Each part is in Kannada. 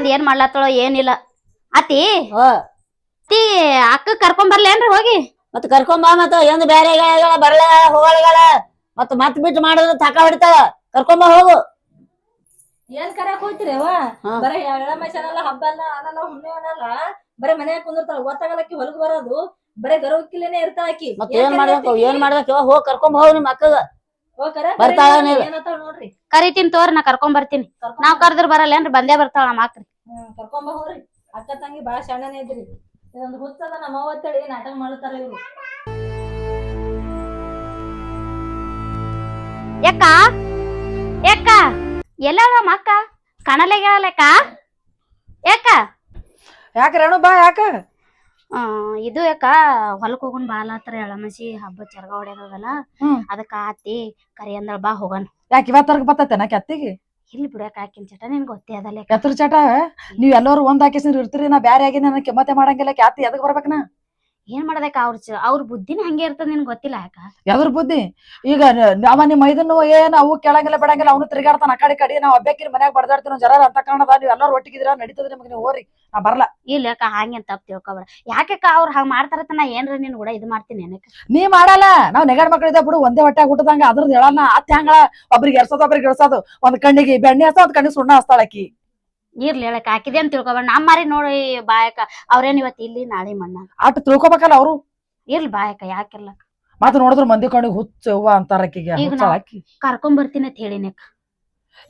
ಬಂದ್ ಏನ್ ಮಾಡ್ಲತ್ತಳೋ ಏನಿಲ್ಲ. ಅತಿ ಓ ಅತಿ ಅಕ್ಕ ಕರ್ಕೊಂಡ್ ಬರ್ಲೇನ್ರಿ ಹೋಗಿ. ಮತ್ ಕರ್ಕೊಂಬ ಮತ್ತ ಎಂದು ಬ್ಯಾರೆ ಬರಲ ಹೋಗಳ ಮತ್ ಮತ್ ಬಿಟ್ಟು ಮಾಡೋದು ತಕ ಹೊಡಿತಾವ ಕರ್ಕೊಂಬ ಹೋಗು. ಏನ್ ಕರಕ್ ಹೋಗ್ತಿರಿ. ಬರೀ ಅನ್ನಲ್ಲ ಹಬ್ಬ ಅಲ್ಲ ಅನ್ನಲ್ಲ ಹುಣ್ಣೆ ಅನ್ನಲ್ಲ ಬರೀ ಮನ್ಯಾಗ ಕುಂದಿರ್ತಾಳ ಗೊತ್ತಾಗಲಕ್ಕಿ ಹೊಲಗ್ ಬರೋದು. ಬರೀ ಗರ್ವಕ್ಕಿಲೇನೆ ಇರ್ತಾಳ ಆಕಿ. ಮತ್ ಏನ್ ಮಾಡ್ಬೇಕು ಏನ್ ಮಾಡ್ಬೇಕು ಹೋಗ್ ಕರ್ಕೊಂಬ ಹೋಗ್ ನಿಮ್ ಅಕ್ಕಗ. ಬರ್ತಾಳ ನೋಡ್ರಿ? ಕರಿತೀನಿ ತೋರ್ ನಾ ಕರ್ಕೊಂಡ್ ಬರ್ತೀನಿ. ನಾವ್ ಕರ್ದ್ರ ಬರಲ್ಲೇನ್ರಿ ಬಂದೇ ಬರ್ತಾಳ ನಮ್ಮ ಅಕ್ರಿ ಹ್ಮ್, ಕರ್ಕೊಂಬ ಹೋಗ್ರಿ. ಅಕ್ಕ ತಂಗಿ ಬಾಳ ಸಣ್ಣನೇ ಇದ್ರಿ. ಇದೊಂದು ಹುಚ್ಚದ ನಮ್ಮ ಅವತ್ತೇಳಿ ನಾಟಕ ಮಾಡ್ತಾರ ಇವ್ರು. ಯಾಕ? ಯಾಕ? ಎಲ್ಲ ನಮ್ಮ ಅಕ್ಕ? ಕಣಲೆಗಳಕ್ಕ ಯಾಕ? ಯಾಕ ರೇಣು ಬಾ ಯಾಕ? ಆ, ಇದು ಯಾಕ? ಹೊಲಕ್ ಹೋಗೋಣ ಬಾಲಾತ್ರ ಎಳಮಸಿ ಹಬ್ಬ ಚರ್ಗ ಹೊಡ್ಯದಲ್ಲ ಹ್ಮ್. ಅದಕ್ಕ ಆತಿ ಕರಿ ಅಂದಳ ಬಾ ಹೋಗನ್. ಯಾಕ ಇವತ್ತರ್ಗ ಬರ್ತೈತೆ ನಾ ಕೆತ್ತಿಗೆ ಇಲ್ಲಿ ಬಿಡಕ್ ಹಾಕಿನ ಚಟ? ನಿನ್ ಗೊತ್ತೇ ಅದಲ್ಲ ಎತ್ರ ಚಟ? ನೀವ್ ಎಲ್ಲರೂ ಒಂದ್ ಹಾಕಿಸಿದ್ರ ಇರ್ತೀರಿ, ನಾ ಬ್ಯಾರೆ ಆಗಿ ನನ್ನ ಕೆಮ್ಮತೆ ಮಾಡಂಗಿಲ್ಲ ಕ್ಯಾತಿ ಎದಕ್ ಬರ್ಬೇಕ್ ನಾ ಏನ್ ಮಾಡದಕ್ಕ ಅವ್ರ ಅವ್ರ ಬುದ್ಧಿನ ಹಂಗೆ ಇರ್ತದ ನಿನ್ ಗೊತ್ತಿಲ್ಲ ಯಾಕ? ಯಾವ್ದ್ರ ಬುದ್ಧಿ? ಈಗ ನ- ಅವ ನಿಮ್ ಮೈದನ್ನು ಏನ್ ಅವು ಕೇಳಂಗಿಲ್ಲ ಬಿಡಂಗಿಲ್ಲ ಅವನು ತಿರ್ಗಾಡ್ತಾನ ಆ ಕಡೆ ಈ ಕಡೆ ನಾವ್ ಅಬ್ಬೇಕಿನ ಮನ್ಯಾಗ ಬಡದಾಡ್ತೀವಿ ಜರ ಅಂತ ಕಾರಣದ ನೀವ್ ಎಲ್ಲರೂ ಒಟ್ಟಿಗಿದ್ರ ನಡೀತದ ನಿಮ್ಗೆ ನೀವು ಹೋರಿ ನಾ ಬರಲ್ಲ ಇಲ್ಲ ಯಾಕ ಹಂಗೆ ತಪ್ಪ ತಿಳ್ಕೊಬೇಡ ಯಾಕಕ್ಕ ಅವ್ರ ಹಂಗ ಮಾಡ್ತಾರತ್ತ ನಾ ಏನ್ರ ನಿನ್ ಕೂಡ ಇದು ಮಾಡ್ತೀನಿ ಏನಕ್ಕ? ನೀ ಮಾಡಲ್ಲ ನಾವ್ ನೆಗಡ್ ಮಕ್ಳಿದ್ದ ಬಿಡು ಒಂದೇ ಹೊಟ್ಟೆ ಹುಟ್ಟದಂಗ ಅದ್ರದ್ದು ಹೇಳಲ್ಲ ಅತ್ ಹೆಂಗ ಒಬ್ರಿಗೆ ಎರ್ಸೋದು ಒಬ್ರಿಗೆ ಇಳ್ಸೋದು ಒಂದ್ ಕಣ್ಣಿಗೆ ಬೆಣ್ಣೆ ಹಸ್ತ ಒಂದ್ ಕಣ್ಣಿಗೆ ಸುಣ್ಣ ಹಚ್ತಾಳಕಿ ಇರ್ಲಿ ಹೇಳಕ್ ಹಾಕಿದೆ ಅಂತ ತಿಳ್ಕೊಬೇಡ. ನಮ್ಮ ಮಾರಿ ನೋಡಿ ಬಾಯಕ ಅವ್ರೇನ್ ಇವತ್ತು ಇಲ್ಲಿ ನಾಳೆ ಮಣ್ಣ. ಅಟ್ ತಿಳ್ಕೊಬೇಕಲ್ಲ ಅವ್ರು? ಇರ್ಲಿ ಬಾಯಕ ಯಾಕಿರ್ಲ ಮತ್ತ ನೋಡಿದ್ರ ಮಂದಿ ಕಣ್ಣಿಗೆ ಹುಚ್ಚ ಹೂವ ಅಂತಾರ ಆಕಿಗೆ. ಈಗ ಹುಚ್ಚಾಳ ಆಕಿ. ಕರ್ಕೊಂಡ್ ಬರ್ತೀನಿ ಅಂತ ಹೇಳಿನಕ್ಕ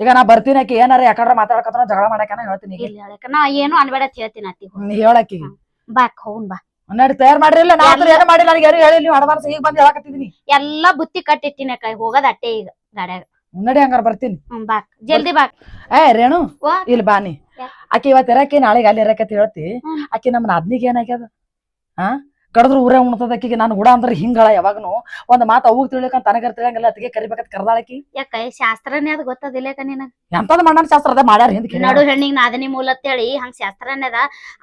ಈಗ ನಾ ಬರ್ತೀನಿ ಆಕಿ. ಏನಾರ ಯಾಕಂದ್ರ ಮಾತಾಡಕತ್ರ ಜಗಳ ಮಾಡಕನ ಹೇಳ್ತೀನಿ ಈಗ. ಇರ್ಲಿ ನಾ ಏನು ಅನ್ಬೇಡ ಅಂತ ಹೇಳ್ತೀನಿ ಅತ್ತಿ ನೀ ಹೇಳಕಿ ಬಾಕ್ ಹೋಗುನ್ ಬಾ. ನಡಿ ತಯಾರ್ ಮಾಡಿರಲಿಲ್ಲ ನಾ ಆತರ ಏನು ಮಾಡಿಲ್ಲ. ನನಗೆ ಯಾರು ಹೇಳಿ ನೀವು ಅಡ್ವಾನ್ಸ್ ಈಗ ಬಂದು ಹೇಳಕತ್ತಿದೀನಿ. ಎಲ್ಲಾ ಬುತ್ತಿ ಕಟ್ಟಿಟ್ಟಿನಕ್ಕ ಹೋಗೋದ್ ಅಟ್ಟೆ ಈಗ ಗಾಡ್ಯಾಗ. ನಡಿ ಹಂಗಾರ ಬರ್ತೀನಿ. ಹ್ಮ್ ಬಾಕ್ ಜಲ್ದಿ ಬಾಕ್ ಏ ರೇಣು ವಾ. ಇಲ್ಲಿ ಬಾನಿ ಯಾಕ್? ಆಕಿ ಇವತ್ತು ಇರಕ್ಕೆ ನಾಳೆಗೆ ಅಲ್ಲಿ ಇರಕ್ಕೆ ಹೇಳ್ತಿ. ಹ್ಮ್. ಆಕಿ ನಮ್ಮ ನಾದ್ನಿಗೆ ಏನಾಗ್ಯದ? ಹಾ ಕಡದ್ರು ಊರೇ ಉಣ್ತದ ಆಕಿಗೆ. ನಾನು ಹುಡ ಅಂದ್ರೆ ಹಿಂಗಳ ಯಾವಾಗನು. ಒಂದ್ ಮಾತು ಅವು ತಿಳಿಯಕಂತ ತನಗರ್ ತಿಳಿಯಂಗಿಲ್ಲ ಅತ್ತಿಗೆ ಕರಿಬೇಕಂತ ಕರ್ದಾಳಕಿ ಯಾಕ ಶಾಸ್ತ್ರನೇ ಅದ್ ಗೊತ್ತದಿಲ್ಲಕ ನಿನಗ? ಎಂತದ ಮಣ್ಣನ ಶಾಸ್ತ್ರ ಅದ? ಮಾಡ್ಯಾರ ಹಿಂದ್ ನಡು ಹೆಣ್ಣಿಗ್ ನಾದನಿ ಮೂಲ ಅಂತೇಳಿ ಹಂಗ ಶಾಸ್ತ್ರನೇ ಅದ.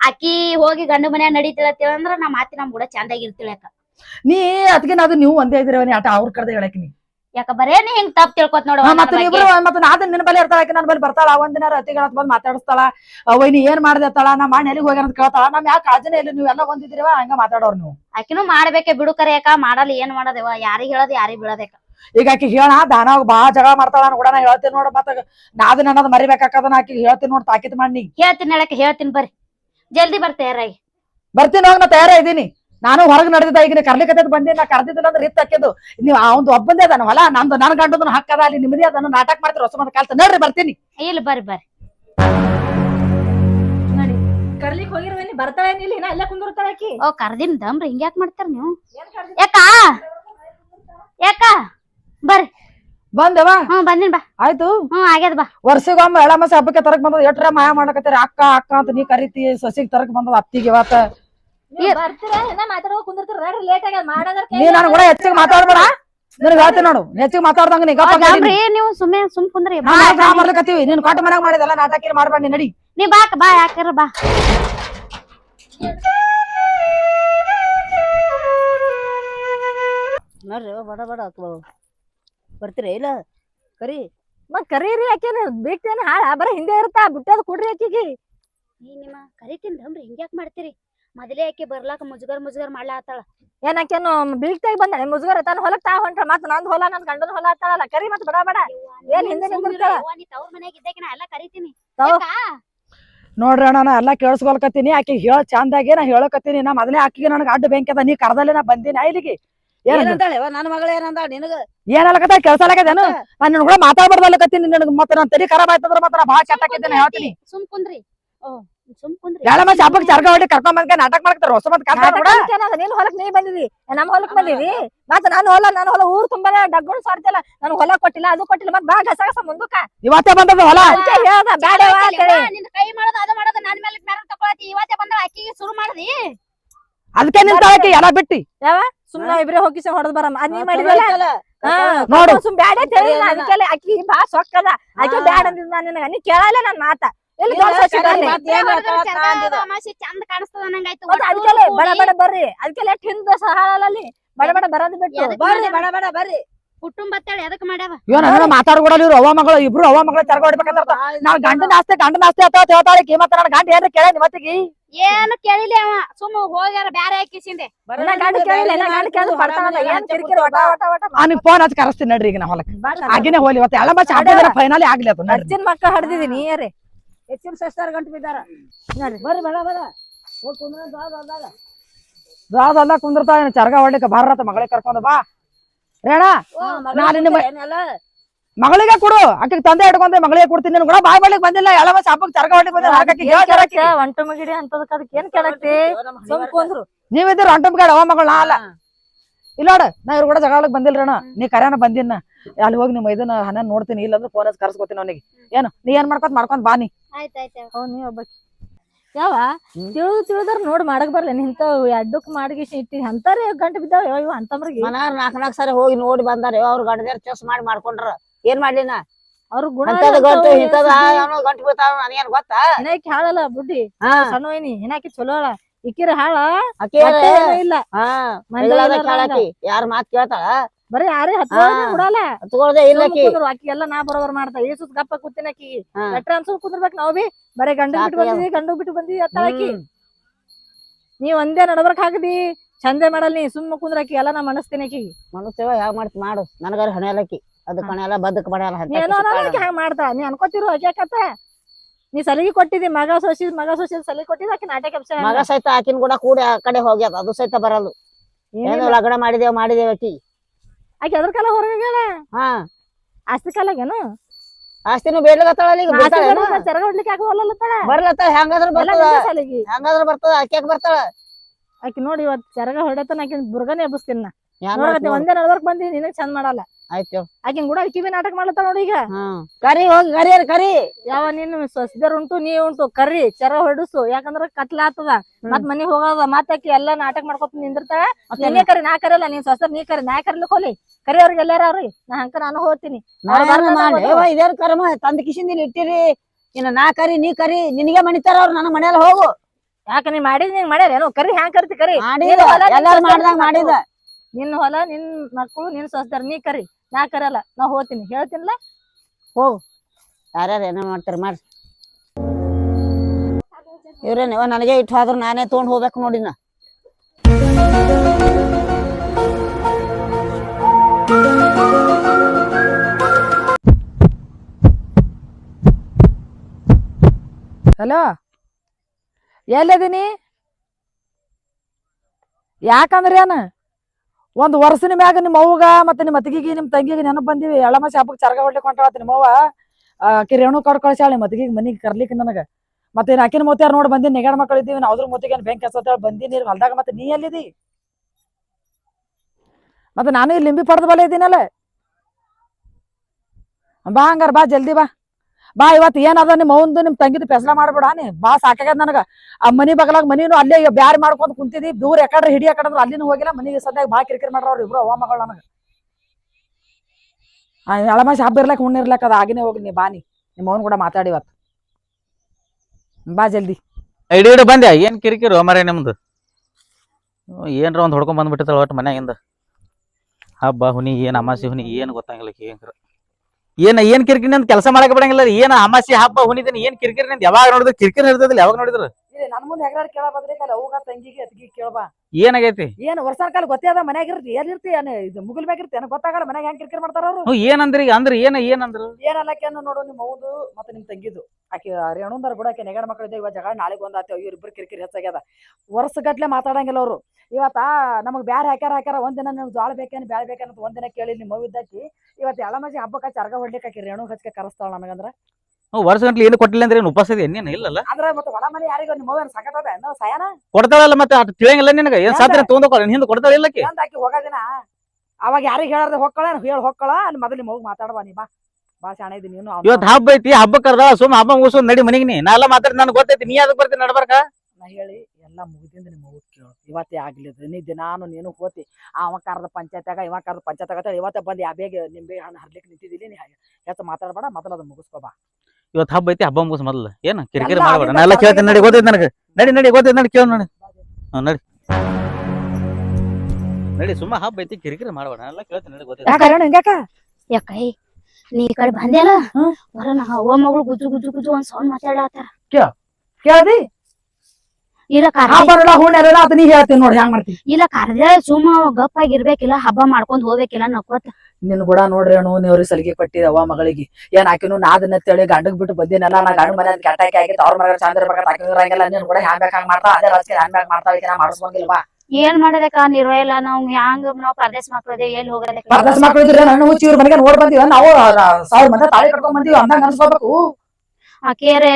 ಆಕಿ ಹೋಗಿ ಗಂಡು ಮನ್ಯಾಗ ನಡೀತಿಳ ಅಂದ್ರ ನಾ ಮಾತಿ ನಮ್ ಕೂಡ ಚಂದಾಗಿರ್ತಿಳಕ ನೀ ಅದಕ್ಕೆ ಅದು ನೀವು ಒಂದೇ ಇದ್ರವನಿ ಆಟ ಅವ್ರ ಕರ್ದ ಹೇಳಕ್ ನೀ. ಯಾಕ ಬರೇನೆ ಹಿಂಗ್ ತಪ್ಪ ತಿಳ್ಕೊತ್ ನೋಡ ಮತ್ತೆ ಇಬ್ರು ಮತ್ತೆ ನಿನ್ನ ಬಲಿ ಇರ್ತಾಳ ಯಾಕೆ? ನನ್ನ ಬಲ್ಲಿ ಬರ್ತಾಳ? ಒಂದಿನ ಅತಿಗಳ ಬಂದ್ ಮಾತಾಡಿಸ್ತಾಳ. ಅವಯ್ನಿ ಏನ್ ಮಾಡ್ದತ್ತಾಳ ನಾ ಮಾಡಿ ಎಲ್ಲಿಗೆ ಹೋಗ್ಯಾರ ಅಂತ ಕೇಳ್ತಾಳ. ನಮ್ ಯಾಕೆ ಕಾಳಜಿನೇ ಇಲ್ಲ? ನೀವು ಎಲ್ಲ ಒಂದಿದ್ದೀರವ ಹಂಗ ಮಾತಾಡೋರ್ ನೀವು. ಆಕಿನೂ ಮಾಡ್ಬೇಕೆ ಬಿಡು ಕರೆ ಯಾಕ? ಮಾಡಲ್ಲ ಏನ್ ಮಾಡದೇವ ಯಾರಿಗ್ ಹೇಳದ್ ಯಾರಿಗ್ ಬೀಳದೇಕ ಈಗ ಆಕಿ ಹೇಳ ದಾನ ಬಾ ಜಗಳ ಮಾಡ್ತಾಳ ನಾನು ಕೂಡ ಹೇಳ್ತೀನಿ ನೋಡ ಮತ್ತ ನಾದ ನನ್ನದ್ ಮರಿಬೇಕಾಕದ ಆಕಿ ಹೇಳ್ತೀನಿ ನೋಡ್ ತಾಕಿತ್ ಮಾಡಿ ಹೇಳ್ತೀನಿ ಹೇಳಕ್ ಹೇಳ್ತೀನಿ ಬರ್ರಿ ಜಲ್ದಿ ಬರ್ತೇರಾಗಿ ಬರ್ತೀನಿ ಹೋಗ್ ನಾ ತಯಾರ ಇದೀನಿ ನಾನು ಹೊರಗೆ ನಡೆದಿದ್ದ ಈಗ ಕರ್ಲಿಕತ್ತ ಬಂದಿ ನಾ ಕರ್ದಿದ್ದಿಲ್ಲ ಅಂದ್ರೆ ರಿತ್ ಹಾಕಿದ್ದು ನೀವು ಅವ್ನು ಒಬ್ಬಂದೇ ಅದಾನ ಹೊಲ? ನಂದು ನನ್ ಗಂಡದನ್ನ ಹಾಕದ ಅಲ್ಲಿ ನಿಮ್ಮದೇ ಅದನ್ನ ನಾಟಕ ಮಾಡ್ತೀರಿ ಹೊಸ ಮಂದಿ ಕಾಲ್ತ. ನೋಡ್ರಿ ಬರ್ತೀನಿ. ಇಲ್ಲಿ ಬರ್ರಿ ಬರ್ರಿ. ನೋಡಿ ಕರ್ಲಿಕ್ ಹೋಗಿರುವೇನಿ ಬರ್ತಾಳೇನಿ ಇಲ್ಲಿ? ಇನ್ನ ಅಲ್ಲೇ ಕುಂದಿರ್ತಾಳ ಆಕಿ. ಓ ಕರ್ದಿನ್ ದಮ್ರಿ ಹಿಂಗ್ ಯಾಕ್ ಮಾಡ್ತಾರ ನೀವು? ಯಾಕ? ಯಾಕ? ಬರ್ರಿ. ಬಂದವ? ಹ್ಮ್ ಬಂದಿನ್ ಬಾ. ಆಯ್ತು. ಹ್ಮ್ ಆಗ್ಯದ ಬಾ. ವರ್ಷಗೊಮ್ಮೆ ಎಳಮಸ ಹಬ್ಬಕ್ಕೆ ತರಕ್ ಬಂದದ ಎಟ್ರ ಮಾಯ ಮಾಡ್ಲಕತ್ತೀರಿ? ಅಕ್ಕ ಅಕ್ಕ ಅಂತ ನೀ ಕರಿತಿ ಸಸಿಗ್ ತರಕ್ ಬಂದದ ಅತ್ತಿಗೆ ಇವತ್ತ. ನೀವ್ ನೀ ನಾನು ಕೂಡ ಹೆಚ್ಚಿಗೆ ಮಾತಾಡ್ಬೇಡ. ನಿನಗೆ ಹೇಳ್ತೀನಿ ನೋಡು. ಹೆಚ್ಚಿಗೆ ಮಾತಾಡ್ದಂಗ ನೀ ಗಪ್ಪ. ದಮ್ರಿ ನೀವು ಸುಮ್ಮನೆ ಸುಮ್ ಕುಂದ್ರಿ. ನಾ ಯಾಕ್ ನಾ ಬರ್ಲಿಕತ್ತೀವಿ. ನೀನ್ ಕೊಟ್ಟ ಮನ್ಯಾಗ ಮಾಡಿದೆಲ್ಲ ನಾಟಕ ಮಾಡ್ಬೇಡ ನೀ ನಡಿ. ನೀ ಬಾಕ ಬಾ ಯಾಕಿರ ಬಾ. ನೋಡ್ರಿ ಬಡ ಬಡ ಬರ್ತೀರಿ ಇಲ್ಲ? ಕರಿ. ಮತ್ ಕರೀರಿ ಆಕೇನ ಬಿಟ್ಟೇನ ಹಾಳ. ಬರ ಹಿಂದೆ ಇರ್ತಾ ಬಿಟ್ಟದ ಕೊಡ್ರಿ ಅಕ್ಕಿಗೆ ನೀ ನಿಮ್ಮ ಕರಿತೀನಿ ಹಿಂಗ್ಯಾಕ್ ಮಾಡ್ತೀರಿ? ಮೊದಲೇ ಆಕಿ ಬರ್ಲಾಕ ಮುಜುಗರ್ ಮುಜುಗರ್ ಮಾಡ್ಲಾತಾಳ ಏನಕ್ಕೇನು ಆಕೇನು ಬೀಳ್ತಾಗ ಬಂದ ಮುಜುಗರ್ ತಾನು ಹೊಲಕ್ ತಾ ಹೊಂಟ್ರ ಮತ್ ನಂದ್ ಹೊಲ ನನ್ ಗಂಡನ ಹೊಲ ಆತಾಳಲ್ಲ ಕರಿ ಮತ್ ಬಡ ಬಡ. ಏನ್ ಹಿಂದೆ? ನೀ ತವ್ರ ಮನ್ಯಾಗ ಎಲ್ಲ ಕರಿತೀನಿ? ನೋಡ್ರಿ ಅಣ್ಣ ನಾ ಎಲ್ಲಾ ಕೇಳಿಸ್ಕೊಳ್ಕತ್ತೀನಿ ಆಕೆ ಹೇಳ ಚಂದಾಗಿ ನಾ ಹೇಳಕತ್ತೀನಿ ನಾ ಮೊದಲೇ ಆಕಿಗೆ ನನಗೆ ಅಡ್ಡ ಬೆಂಕಿ ಅದ ನೀ ಕರ್ದಲ್ಲೇ ನಾ ಬಂದಿನಿ ಇಲ್ಲಿಗೆ ಏನ್ ಏನಂತಾಳೆ ನನ್ನ ಮಗಳ ನಿನಗ? ಏನಲ್ಲಕತ್ತ ಕೆಲ್ಸಲಾಗದೇನು ನಾನು ನಿನ್ನ ಕೂಡ ಮಾತಾಡ್ಬಾರ್ದಲ್ಲಕತ್ತೀನಿ ನಿನಗೆ ಮತ್ತೆ ನಾನು ತಲೆ ಖರಾಬ್ ಆಯ್ತಂದ್ರ ಮತ್ತೆ ನಾ ಭಾಳ ಕೆಟ್ಟಾಕಿದ್ದೇನೆ ಹೇಳ್ತೀನಿ. ಸುಮ್ ಕುಂದ್ರಿ. ಓ. ಎಲ್ಲ ಮಂದಿ ಹಬ್ಬಕ್ಕೆ ಚರ್ಗ ಹೊಡಿ ಕರ್ಕೊಂಡ್ ಬಂದ್ಕೆ ನಾಟಕ ಮಾಡ್ತಾರ ಹೊಸ ಕೂಡ ನಿನ್ ಹೊಲಕ್ ನೀ ಬಂದಿದಿ. ನಮ್ ಹೊಲಕ್ ಬಂದಿದಿ? ಮತ್ತ ನಾನು ಹೊಲ ನಾನು ಹೊಲ ಊರ್ ತುಂಬಾ ಡಗ್ಗುಣ್ ಸಾರ್ತಿಲ್ಲ ನನ್ ಹೊಲ ಕೊಟ್ಟಿಲ್ಲ ಅದು ಕೊಟ್ಟಿಲ್ಲ ಮತ್ ಬಾ ಗಸಗಸ ಗಸ ಮುಂದಕ್ಕ. ಇವತ್ತೇ ಬಂದದ ಹೊಲ. ಹೇಳ್ದ ಬ್ಯಾಡವಾ ಅಂತೇಳಿ. ನಿನ್ ಕೈ ಮಾಡೋದು ಅದು ಮಾಡೋದು ನನ್ ಮೇಲೆ ಮ್ಯಾಲ ತಕೊಳತಿ ಇವತ್ತೇ ಬಂದ ಅಕ್ಕಿಗೆ ಶುರು ಮಾಡದಿ. ಅದಕ್ಕೆ ನಿಂತಾಳಕಿ ಎಲ್ಲ ಬಿಟ್ಟಿ. ಸುಮ್ನ ಇಬ್ರೇ ಹೋಗಿ ಹೊಡೆದ್ ಬರಮ್ಮ ಅದ್ ನೀ ಮಾಡಿದಲ್ಲ ನೋಡು. ಸುಮ್ ಬ್ಯಾಡ ಹೇಳಿಲ್ಲ ಅದಕ್ಕೆ ಅಕ್ಕಿ ಬಾ ಸೊಕ್ಕದ. ಅಕ್ಕಿ ಬ್ಯಾಡ ಅಂದಿದ್ ನಾನು ನಿನಗ. ನೀ ಕೇಳಲ್ಲ ನನ್ ಮಾತ. ಚಂದ ಕಾಣಿಸ್ತದ ನಂಗಾಯ್ತು ಮತ್ತೆ ಅದಕ್ಕೆಲ್ಲ ಬಡ ಬಡ ಬರ್ರಿ. ಅದಕ್ಕೆಲ್ಲ ಹಿಂದ ಸಹಾರಲ್ಲಿ ಬಡ ಬಡ ಬರೋದ್ ಬಿಟ್ಟು. ಬರ್ರಿ ಬಡ ಬಡ ಬರ್ರಿ. ಕುಟುಂಬ ಅಂತೇಳಿ ಎದಕ್ ಮಾಡ್ಯಾವ? ಇವ ನನ್ನ ಮಾತಾಡ್ಕೊಡಲ್ಲ ಇವ್ರು ಅವ ಮಗಳು ಇಬ್ರು ಅವ ಮಗಳ ಚರ್ಗ ಹೊಡಿಬೇಕಂತ ನಾನ್ ಗಂಡನ ಆಸ್ತಿ ಗಂಡನ ಆಸ್ತಿ ಅಂತ ಹೇಳ್ತಾಳೆ ಕಿ ಮತ್ತ ನನ್ನ ಗಂಡ ಏನ್ರ ಕೇಳಿ ಮತ್ತಿಗೆ? ಏನು ಕೇಳಿಲಿ ಅವ. ಸುಮ್ಮ ಹೋಗ್ಯಾರ ಬ್ಯಾರೆ ಹಾಕಿಸಿಂದೆ ಇನ್ನ ಗಂಡ ಕೇಳಿಲ್ಲ ಗಂಡ ಕೇಳಿದ್ರು ಬರ್ತಾನಲ್ಲ ಏನ್ ಕಿರಿಕಿರಿ ವಟ ವಟ ವಟ ಅವ್ನಿಗೆ ಫೋನ್ ಹಚ್ಚಿ ಕರೆಸ್ತೀನಿ ನಡ್ರಿ ಈಗ ನಾ ಹೊಲಕ್ಕೆ. ಆಗಿನೇ ಹೋಲಿ ಇವತ್ತು ಎಲ್ಲ ಬಸ್ ಹಬ್ಬದ ಫೈನಲ್ ಆಗ್ಲಿ ಅದು ನಡ್ರಿ. ಹೆಚ್ಚಿನ ಮಕ್ಕ ಹಡ್ದಿದೀನಿ ಏರಿ ಹೆಚ್ಚಿನ ಸಸ್ತಾರ ಗಂಟು ಬಿದ್ದಾರ. ನೋಡ್ರಿ ಬರ್ರಿ ಬೇಡ ಬೇಡ. ಹೋಗ್ ಕುಂದ್ರ ದಾದ ಅದಾಗ ಅಲ್ಲ ಕುಂದಿರ್ತಾ ಚರ್ಗ ಹೊಡ್ಲಿಕ್ಕೆ ಬರ್ರತ್ತ ಮಗಳಿಗೆ ಕರ್ಕೊಂಡು ಬಾ. ರೇಣ ನಿಮ್ಮ- ಮಗಳಿಗೆ ಕೊಡು. ಆಕಿಗೆ ತಂದೆ ಹಿಡ್ಕೊಂಡೆ ಮಗಳಿಗೆ ಕೊಡ್ತೀನಿ. ನೀನು ಕೂಡ ಬಾಯ್ ಮಾಡ್ಲಿಕ್ಕೆ ಬಂದಿಲ್ಲ. ಎಲ್ಲ ಬಸ್ ಹಬ್ಬಕ್ಕೆ ಚರ್ಗ ಹೊಡ್ಲಿಕ್ಕೆ ಬಂದಿಲ್ಲ. ಹಾಕಿ. ಒಂಟು ಮಗಿಡಿ ಅಂತದಕ್ಕ ಅದಕ್ಕೆ ಏನ್ ಕೇಳಕ್ತಿ ಸುಮ್ ಕುಂದ್ರು. ನೀವಿದ್ದೀರ ಅಂಟಮ್ಗಾಡ ಅವ ಮಗಳು ನಾ ಅಲ್ಲ. ಇಲ್ಲ ನೋಡ ನಾ ಇವ್ರ ಕೂಡ ಜಗಳಕ್ಕೆ ಬಂದಿಲ್ಲ ರೇಣ. ನೀ ಕರ್ಯಾನ ಬಂದಿನ ಅಲ್ಲಿ ಹೋಗಿ ನಿಮ್ಮ ಇದನ್ನ ಹಣ ನೋಡ್ತೀನಿ ಇಲ್ಲಂದ್ರೆ ಫೋನ್ ಹಚ್ಚಿ ಕರ್ಸ್ಕೊತೀನಿ ಅವನಿಗೆ. ಏನು? ನೀ ಏನ್ ಮಾಡ್ಕೊತ ಮಾಡ್ಕೊಂಡ್ ಬಾ ನೀ. ಆಯ್ತಾಯ್ತು ನೀ ಒಬ್ಬಾಕಿ ಯಾವ? ಹ್ಮ್. ತಿಳಿದು ತಿಳಿದ್ರ ನೋಡ್ ಮಾಡಕ್ ಬರ್ಲ ನಿಂತ ಎಡ್ಡಕ್ ಮಾಡಿಗಿಸಿ ಇಟ್ಟಿ ಅಂತಾರ ಗಂಟು ಬಿದ್ದಾವ ಇವ ಅಂತಮ್ರಿಗೆ? ಮನಾರ್ ನಾಲ್ಕ್ ನಾಲ್ಕ್ ಸರಿ ಹೋಗಿ ನೋಡಿ ಬಂದಾರೆ ಅವ್ರ ಗಂಡದೇರ್ ಚಸ್ ಮಾಡಿ ಮಾಡ್ಕೊಂಡ್ರ. ಏನ್ ಮಾಡ್ಲಿನ ಅವ್ರ ಗುಣ ಗಂಟು ಅನ್ನೋ ಗಂಟು ಬೀಳ್ತಾವ ನನಗೇನ್ ಗೊತ್ತಾ? ಇನ್ನಾಕಿ ಹಾಳಲ್ಲ ಬುಡ್ಡಿ? ಸಣ್ಣ ಏನಿ ಇನ್ನಾಕಿ ಚಲೋ ಅಳ ಇಕ್ಕಿರ ಹಾಳ? ಇಲ್ಲ. ಯಾರ ಮಾತ್ ಕೇಳ್ತಾಳ? ಬರೀ ಯಾರೇ. ಬಿಡಲ್ಲ. ಹತ್ಕೊಳ್ದೆ ಇಲ್ಲಕಿ ಆಕಿ ಎಲ್ಲ ನಾ ಬರೋಬರ್ ಮಾಡ್ತಾ ಏಸು ಗಪ್ಪ ಕೂತಿನ ಆಕಿ ಹಾ. ಎಟ್ರ ಅನ್ಸು ಕುಂದ್ರಬೇಕ್ ನಾವ್ ಬಿ. ಬರೀ ಗಂಡ ಬಿಟ್ಟು ಬಂದಿ ಗಂಡು ಬಿಟ್ಟು ಬಂದಿ ಅತ್ತ ಆಕಿ ನೀ ಒಂದೇ ನಡಬರ್ಕ್ ಹಾಕದಿ ಚಂದೆ ಮಾಡಲ್ ನೀ ಸುಮ್ಮ ಕುಂದ್ರಾಕಿ ಎಲ್ಲ ನಾ ಮನಸ್ತೀನಿ ಆಕಿ ಮನಸ್ಸೇವ ಯಾವ ಮಾಡ್ತಿ ಮಾಡು ನನಗಾರ ಹಣೆಲಕ್ಕಿ ಅದ ಕಣೆಲ್ಲ ಬದಕ್ ಬಡಿಯಲ್ಲ ನೀ ಏನೋ ಅನ್ನೋದಕ್ಕೆ ಹಂಗ ಮಾಡ್ತಾ ನೀ ಅನ್ಕೋತಿರು ಯಾಕತ್ತ ನೀ ಸಲಿಗೆ ಕೊಟ್ಟಿದಿ ಮಗ ಸೋಸಿ ಮಗ ಸೋಸಿ ಸಲಿಗೆ ಕೊಟ್ಟಿದ್ ಆಕಿ ನಾಟಕ. ಮಗ ಸಹಿತ ಆಕಿನ ಕೂಡ ಕೂಡಿ ಆ ಕಡೆ ಹೋಗ್ಯದ ಅದು ಸಹಿತ ಬರಲ್ಲ ಏನು ಏನೋ ಲಗ್ನ ಮಾಡಿದೇವ್ ಮಾಡಿದೇವ್ ಆಕಿ ಆಕಿ ಅದ್ರ ಕಾಲ ಹೊರಗೆ ಹಾ. ಆಸ್ತಿ ಕಾಲಾಗೇನು? ಆಸ್ತಿನೂ ಬೇಡ್ಲಿಕತ್ತಾಳ ಈಗ? ಬೇಡ, ಚರಗ ಹೊಡ್ಲಿಕ್ಕೆ ಬರ್ಲತ್ತ ಹೆಂಗಾದ್ರ ಬರ್ತದ? ಹೆಂಗಾದ್ರ ಬರ್ತದ? ಆಕ್ಯಾಕ್ ಬರ್ತಾಳ? ಆಕಿ ನೋಡಿ ಇವತ್ತು ಚರಗ ಹೊಡತನ ಆಕಿನ ಬುರ್ಗನೆ ಎಬ್ಬಿಸ್ತೀನಿ ನಾ. ನೋಡಕತ್ತಿ. ಒಂದೇ ನಡ್ಬರ್ಕ್ ಬಂದಿ ನಿನಗ್ ಚಂದ ಮಾಡಲ್ಲ. ಆಯ್ತು. ಆಕಿನ್ ಕೂಡ ಕಿವಿ ನಾಟಕ ಮಾಡ್ಲತ್ತ ನೋಡಿ ಈಗ. ಕರಿ ಹೋಗಿ ಕರಿ ಕರಿ. ಯಾವ ನೀನು ಸೊಸದರ್ ಉಂಟು ನೀ ಉಂಟು ಕರಿ. ಚರ ಹೊಡಸು ಯಾಕಂದ್ರ ಕತ್ಲ ಆತದ. ಮತ್ ಮನಿಗ್ ಹೋಗದ ಮತ್ ಆಕಿ ಎಲ್ಲಾ ನಾಟಕ ಮಾಡ್ಕೊತ ನಿಂದಿರ್ತಾಳ. ನೀನೇ ಕರಿ ನಾ ಕರಿಯಲ್ಲ ನೀನ್ ಸೊಸರ್ ನೀ ಕರಿ ನಾ ಕರಿಲಿಕ್ ಹೋಲಿ. ಕರಿ ಅವ್ರಿಗೆ ಎಲ್ಲಾರ ಅವ್ರಿ. ನಾ ಹಂಕ ನಾನು ಹೋಗ್ತೀನಿ. ಇದೇನ್ ಕರ್ಮ? ತಂದ ಕಿಶಿಂದ ಇಟ್ಟಿರಿ. ಇನ್ನ ನಾ ಕರಿ ನೀ ಕರಿ. ನಿನಗೆ ಮಣಿತಾರ ಅವ್ರು ನನ್ನ ಮನೆಯಲ್ಲಿ ಹೋಗು. ಯಾಕ ನೀ ಮಾಡಿದ್ ನೀನ್ ಮಾಡ್ಯಾರ? ಏನೋ ಕರಿ ಹ್ಯಾಂಗ್ ಕರಿತಿ ಕರಿ. ಮಾಡಿದ. ಎಲ್ಲಾರು ಮಾಡ್ದಂಗ ಮಾಡಿದ. ಮಕ್ಳು. ನಿನ್ ಹೊಲ ನಿನ್ನ ಮಕ್ಕಳು ನಿನ್ನ ಸೊಸದರ್ ನೀ ಕರಿ. ನಾ ಕರಲ್ಲ ನಾ ಹೋಗ್ತೀನಿ. ಹೇಳ್ತೀನಿಲ್ಲ? ಯಾರ್ಯಾರು ಏನೋ ಮಾಡ್ತಾರೆ ಮಾಡ್ರಿ ಇವ್ರೇನವ ನನಗೆ ಇಟ್ಟು ಹೋದ್ರು ನಾನೇ ತೊಗೊಂಡು ಹೋಗ್ಬೇಕು ನೋಡಿನ ಹಲೋ? ಎಲ್ಲದೀನಿ ಯಾಕಂದ್ರೆ ಏನ ಒಂದ್ ವರ್ಷನ ಮ್ಯಾಗ ನಿಮ್ಮ ಅವ್ವಗ ಮತ್ತೆ ನಿಮ್ಮ ಅತ್ತಿಗೆಗೆ ನಿಮ್ಮ ತಂಗಿಗೆ ನೆನಪು ಬಂದಿವಿ. ಎಳ್ಳಮ್ಮ ಶಾಪಕ್ಕೆ ಚರ್ಗ ಹೊಡ್ಲಿಕ್ಕೆ ಹೊಂಟಾಳತ್ತ ನಿಮ್ಮ ಅವ್ವ. ಆಕಿ ರೇಣು ಕಡ್ ಕಳ್ಸಾಳ ನಿಮ್ಮ ಅತ್ತಿಗೆಗೆ ಮನಿಗೆ ಕರ್ಲಿಕ್ಕೆ ನನಗ. ಮತ್ತೆ ಇನ್ನು ಆಕಿನ ಮೂತಿಯಾರ ನೋಡಿ ಬಂದಿ ನೆಗಡ ಮಕ್ಕಳು ಇದ್ದೀವಿ, ನಾವು ಅದ್ರ ಮೂತಿಗೆ ಬೆಂಕಿ ಹಚ್ಚತ್ತೇಳಿ ಬಂದಿ ನೀರು ಹೊಲ್ದಾಗ. ಮತ್ತೆ ನೀ ಎಲ್ಲಿದಿ? ಮತ್ತೆ ನಾನು ಇಲ್ಲಿ ಲಿಂಬಿ ಪಡೆದ ಬಲ ಇದ್ದೀನಲ್ಲ. ಬಾ ಹಂಗಾರ ಬಾ, ಜಲ್ದಿ ಬಾ. ಬಾ ಇವತ್ತು ಏನದ ನಿಮ್ಮ ಅವಂದು ನಿಮ್ ತಂಗಿದು ಫೆಸ್ಲ ಮಾಡ್ಬೇಡ ನೀ. ಬಾ ಸಾಕಾಗ್ಯದ ನನಗ. ಆ ಮನಿ ಬಗಲಾಗ ಮನಿನು ಅಲ್ಲೇ ಬ್ಯಾರಿ ಮಾಡ್ಕೊಂಡ್ ಕುಂತಿದಿ. ದೂರ ಯಾಕಡ್ರೆ ಹಿಡಿ ಯಾಕಡ್ರೆ ಅಲ್ಲಿನೂ ಹೋಗಿಲ್ಲ. ಮನಿಗೆ ಸದ್ಯಾಗ ಬಾ ಕಿರಿಕಿರಿ ಮಾಡ್ರ ಅವ್ರು ಇಬ್ರು ಅವ ಮಗಳು ನನಗ. ಆ ಎಳಮಾಸಿ ಹಬ್ಬ ಇರ್ಲಕ್ ಹುಣ್ಣ ಇರ್ಲಕ್ ಅದ, ಆಗಿನೇ ಹೋಗಿ ನೀ ಬಾನಿ ನಿಮ್ಮ ಅವನ್ ಕೂಡ ಮಾತಾಡಿ ಇವತ್ತು ಬಾ ಜಲ್ದಿ. ಐಡಿ ಇಡಿ ಬಂದ್ಯಾ? ಏನ್ ಕಿರಿಕಿರಿ ಮರೆ ನಿಮ್ದು? ಏನ್ರ ಒಂದ್ ಹೊಡ್ಕೊಂಡ್ ಬಂದ್ಬಿಟ್ಟಿದ್ರ ಒಟ್ಟು ಮನ್ಯಾಗಿಂದ. ಹಬ್ಬ ಹುನಿ ಏನ್ ಅಮಾಸಿ ಹುನಿ ಏನ್ ಗೊತ್ತಾಗಿಲ್ಲ ಏನ್ರ ಏನ್ ಏನ್ ಕಿರಿಕಿರಿ ಅಂತ ಕೆಲಸ ಮಾಡಕ್ ಬಿಡಂಗಿಲ್ಲ ಏನ್ ಅಮಾಸಿ ಹಬ್ಬ ಹುನಿದಿನ ಏನ್ ಕಿರಿಕಿರಿ ಅಂತ ಯಾವಾಗ ನೋಡಿದ್ರು ಕಿರಿಕಿರಿ ಇರ್ತದಿಲ್ಲ ಯಾವಾಗ ನೋಡಿದ್ರು ನನ್ ಮುಂದೆ ಹೆಗ್ರಾಡ್ ಕೇಳ ಕಾಲ ಅವ್ಗ ತಂಗಿಗೆ ಅತ್ತಿಗೆ ಕೇಳ್ಬಾ. ಏನಾಗೈತಿ? ಏನ್ ವರ್ಷಾನ ಕಾಲ ಗೊತ್ತೇ ಅದ ಮನ್ಯಾಗ ಇರ್ತಿ ಎಲ್ಲಿ ಇರ್ತಿ ಏನ್ ಇದು ಮುಗಿಲ್ ಮ್ಯಾಗ ಇರ್ತಿ ಏನ್ ಗೊತ್ತಾಗಲ್ಲ ಮನ್ಯಾಗ ಹೆಂಗ್ ಕಿರಿಕಿರಿ ಮಾಡ್ತಾರ ಅವ್ರು. ಏನಂದ್ರಿ ಅಂದ್ರ ಏನ ಏನಂದ್ರು ಏನಲ್ಲ ನೋಡು ನಿಮ್ಮ ಹೌದು ಮತ್ತೆ ನಿಮ್ ತಂಗಿದು. ಆಕಿ ರೇಣುಂದರ್ ಕೂಡ ಆಕಿ ನೆಗಡ ಮಕ್ಕಳಿದ್ದೆ ಇವಾಗ ಜಗಳ ನಾಳೆಗೆ ಒಂದ್ ಆತೇವೆ ಇವ್ರಿಬ್ರು ಕಿರಿಕಿರಿ ಹೆಚ್ಚಾಗ್ಯದ. ವರ್ಷಗಟ್ಲೆ ಮಾತಾಡಂಗಿಲ್ಲ ಅವ್ರು. ಇವತ್ತ ನಮಗ್ ಬ್ಯಾರೆ ಹಾಕ್ಯಾರ ಹಾಕ್ಯಾರ ಒಂದಿನ ದಿನ ನೀವು ಜೋಳ ಬೇಕೇನು ಬ್ಯಾಳೆ ಬೇಕೇನಂತ ಅಂತ ಒಂದ್ ದಿನ ಕೇಳಿ ನಿಮ್ಮ ಅವ್ವಿದ್ದಾಕಿ ಇವತ್ತು ಎಳಮಜಿ ಹಬ್ಬಕ್ಕ ಚರ್ಗ ಹೊಡ್ಲಿಕ್ಕೆ ಆಕಿ ರೇಣು ಹಚ್ಚಕ್ಕೆ ಕರೆಸ್ತಾಳ ನಮಗಂದ್ರ? ವರ್ಷ ಗಂಟ್ಲಿ ಏನು ಕೊಟ್ಟಿಲ್ಲ ಅಂದ್ರೆ ಏನು ಉಪವಾಸ ಇದೆ ಏನೇನು ಇಲ್ಲಲ್ಲ? ಅಂದ್ರೆ ಮತ್ತೆ ಹೊಲ ಮನೆ ಯಾರಿಗೋ ನಿಮ್ಮ ಮಗನ ಸಂಕಟ ಅದ ಸಯನ? ಕೊಡ್ತಾಳಲ್ಲ ಮತ್ತೆ ಅದು ತಿಳಿಯಂಗಿಲ್ಲ ನಿನಗ? ಏನ್ ಸಾಧ್ಯ ತೊಗೊಂಡ್ ಹಿಂದ್ ಕೊಡ್ತಾಳ ಇಲ್ಲಕ್ಕೆ? ಆಕಿ ಹೋಗೋದಿನ ಅವಾಗ ಯಾರಿಗೆ ಹೇಳಾರ್ದೆ ಹೊಕ್ಕಳ ಹೇಳಿ ಹೊಕ್ಕಳ ಅಲ್ಲಿ ಮೊದಲು ನಿಮ್ಮ ಮಾತಾಡುವ ನೀ ಬಾ. ಬಾ ಶಾಣೆ ಇದೀನಿ ನೀನು ಅವ್ನು- ಇವತ್ ಹಬ್ಬ ಐತಿ ಹಬ್ಬ ಕರ್ದ ಸುಮ್ ಹಬ್ಬ ಮುಗಿಸು ನಡಿ ಮನೆಗೆ ನೀ. ನಾ ಎಲ್ಲ ಮಾತಾಡಿ ನನ್ಗೆ ಗೊತ್ತೈತಿ ನೀ ಅದಕ್ಕೆ ಬರ್ತೀನಿ ನಡ್ಬರ್ಕ? ನಾ ಹೇಳಿ ಎಲ್ಲ ಮುಗಿದಿಂದ ನಿಮ್ಮ ಕೇಳು. ಇವತ್ತೇ ಆಗ್ಲಿದ್ದು ನೀ ದಿನಾನು ನೀನು ಹೋತಿ. ಅವ ಕರ್ದ ಪಂಚಾಯತ್ಯಾಗ ಇವ ಕರ್ದ ಪಂಚಾಯತ್ಯಾಗ ಇವತ್ತೇ ಬಂದು ಯಾ ಬೇಗ ನಿಂಬೆ ಹಣ್ಣು ಹರ್ಲಿಕ್ಕೆ ನಿಂತಿದ್ದೀನಿ ನೀ ಹೆಚ್ಚು ಮಾತಾಡ್ಬೇಡ ಮೊದಲು ಅದನ್ನ ಮುಗಿಸ್ಕೋಬಾ ಇವತ್ ಹಬ್ಬ ಐತಿ ಹಬ್ಬ ಮುಗಿಸ್ ಮೊದಲು. ಏನ್ ಕಿರಿಕಿರಿ ಎಲ್ಲ ಮಾಡ್ಬೇಡ. ಆಗಿಂದ ನಾ ಎಲ್ಲ ಕೇಳ್ತೀನಿ ನಡಿ ಗೊತ್ತೈತಿ ನನಗೆ. ನಡಿ ನಡಿ ಗೊತ್ತೈತಿ ನಡಿ ಕೇಳು ನೋಡಿ. ಹ್ಞೂ ನಡಿ. ನಡಿ ಸುಮ್ಮ ಹಬ್ಬ ಐತಿ ಕಿರಿಕಿರಿ ಮಾಡ್ಬೇಡ. ಎಲ್ಲ ಕೇಳ್ತೀನಿ ನಡಿ ಗೊತ್ತೈತಿ. ಯಾಕ ಯಾಕೈ ನೀ ಈ ಕಡೆ ಬಂದೆಲ್ಲ ಹ್ಮ್. ಹೊರ ನಾ ಅವ್ವ ಮಗಳು ಗುಜು ಗುಜು ಗುಜು ಒಂದ್ ಸೌಂಡ್ ಮಾತಾಡತ್ತಾರ ಕೇಳ್ದಿ ಇಲ್ಲ ಹಾ ಕರ್ದಿ ಬರೋಣ ಹೂಣ್ ಎರಡ ಅದ ನೀ ಹೇಳ್ತೀನಿ ನೋಡಿ ಹೆಂಗ್ ಮಾಡ್ತಿ? ಇಲ್ಲ ಕರ್ದ ಸುಮ್ಮ ಗಪ್ಪಾಗಿರ್ಬೇಕಿಲ್ಲ ಹಬ್ಬ ಮಾಡ್ಕೊಂಡ್ ಹೋಗ್ಬೇಕಿಲ್ಲ ನಕ್ಕೋತ ನಿನ್ ಕೂಡ ನೋಡ್ರಿ ಅಣ್ಣು ನೀವ್ರಿಗೆ ಸಲಿಗೆ ಕೊಟ್ಟಿದ ಅವ್ವ ಮಗಳಿಗೆ. ಏನ್ ಆಕಿನು ನಾದನ್ನ ತೇಳಿ ಗಂಡಗ್ ಬಿಟ್ಟು ಬಂದಿನಲ್ಲ ನಾ ಗಂಡ ಮನೆ ಕೆಟ್ಟಾಕಿ ಆಗಿತ್ತು ಅವ್ರ ಮಗಳ ಚಂದ್ರ ಬಗ್ಗೆ ಹಾಕಿರಂಗಿಲ್ಲ ನಿನ್ ಕೂಡ ಹ್ಯಾಂಗ್ ಬೇಕಾಗ್ ಮಾಡ್ತಾ ಅದೇ ರಾಜಕೀಯ ಹ್ಯಾಂಗ್ ಬ್ಯಾಗ್ ಮಾಡ್ತಾ ನಾ ಮಾಡಿಸ್ಕೊಂಗಿಲ್ವಾ ಏನ್ ಮಾಡೋದಕ್ಕ ನಿರ್ವಹಿಲ್ಲ ನಾವ್ ಹ್ಯಾಂಗ್ ನಾವ್ ಪರದೇಶ ಮಕ್ಳದೇವ್ ಎಲ್ಲಿ ಹೋಗೋದಕ್ಕ? ಪರದೇಶ ಮಕ್ಳು ಇದ್ರೆ ನನ್ನ ಹುಚ್ಚಿ ಇವ್ರ ಮನೆಗೆ ನೋಡ್ ಬಂದಿವ. ನಾವು ಸಾವಿರ ಮಂದಿ ತಾಳಿ ಕಟ್ಕೊಂಡ್ ಬಂದಿವಿ. ಅಂದಂಗ ಅನ್ಸ್ಕೋಬೇಕು. ಅಕೇರೆ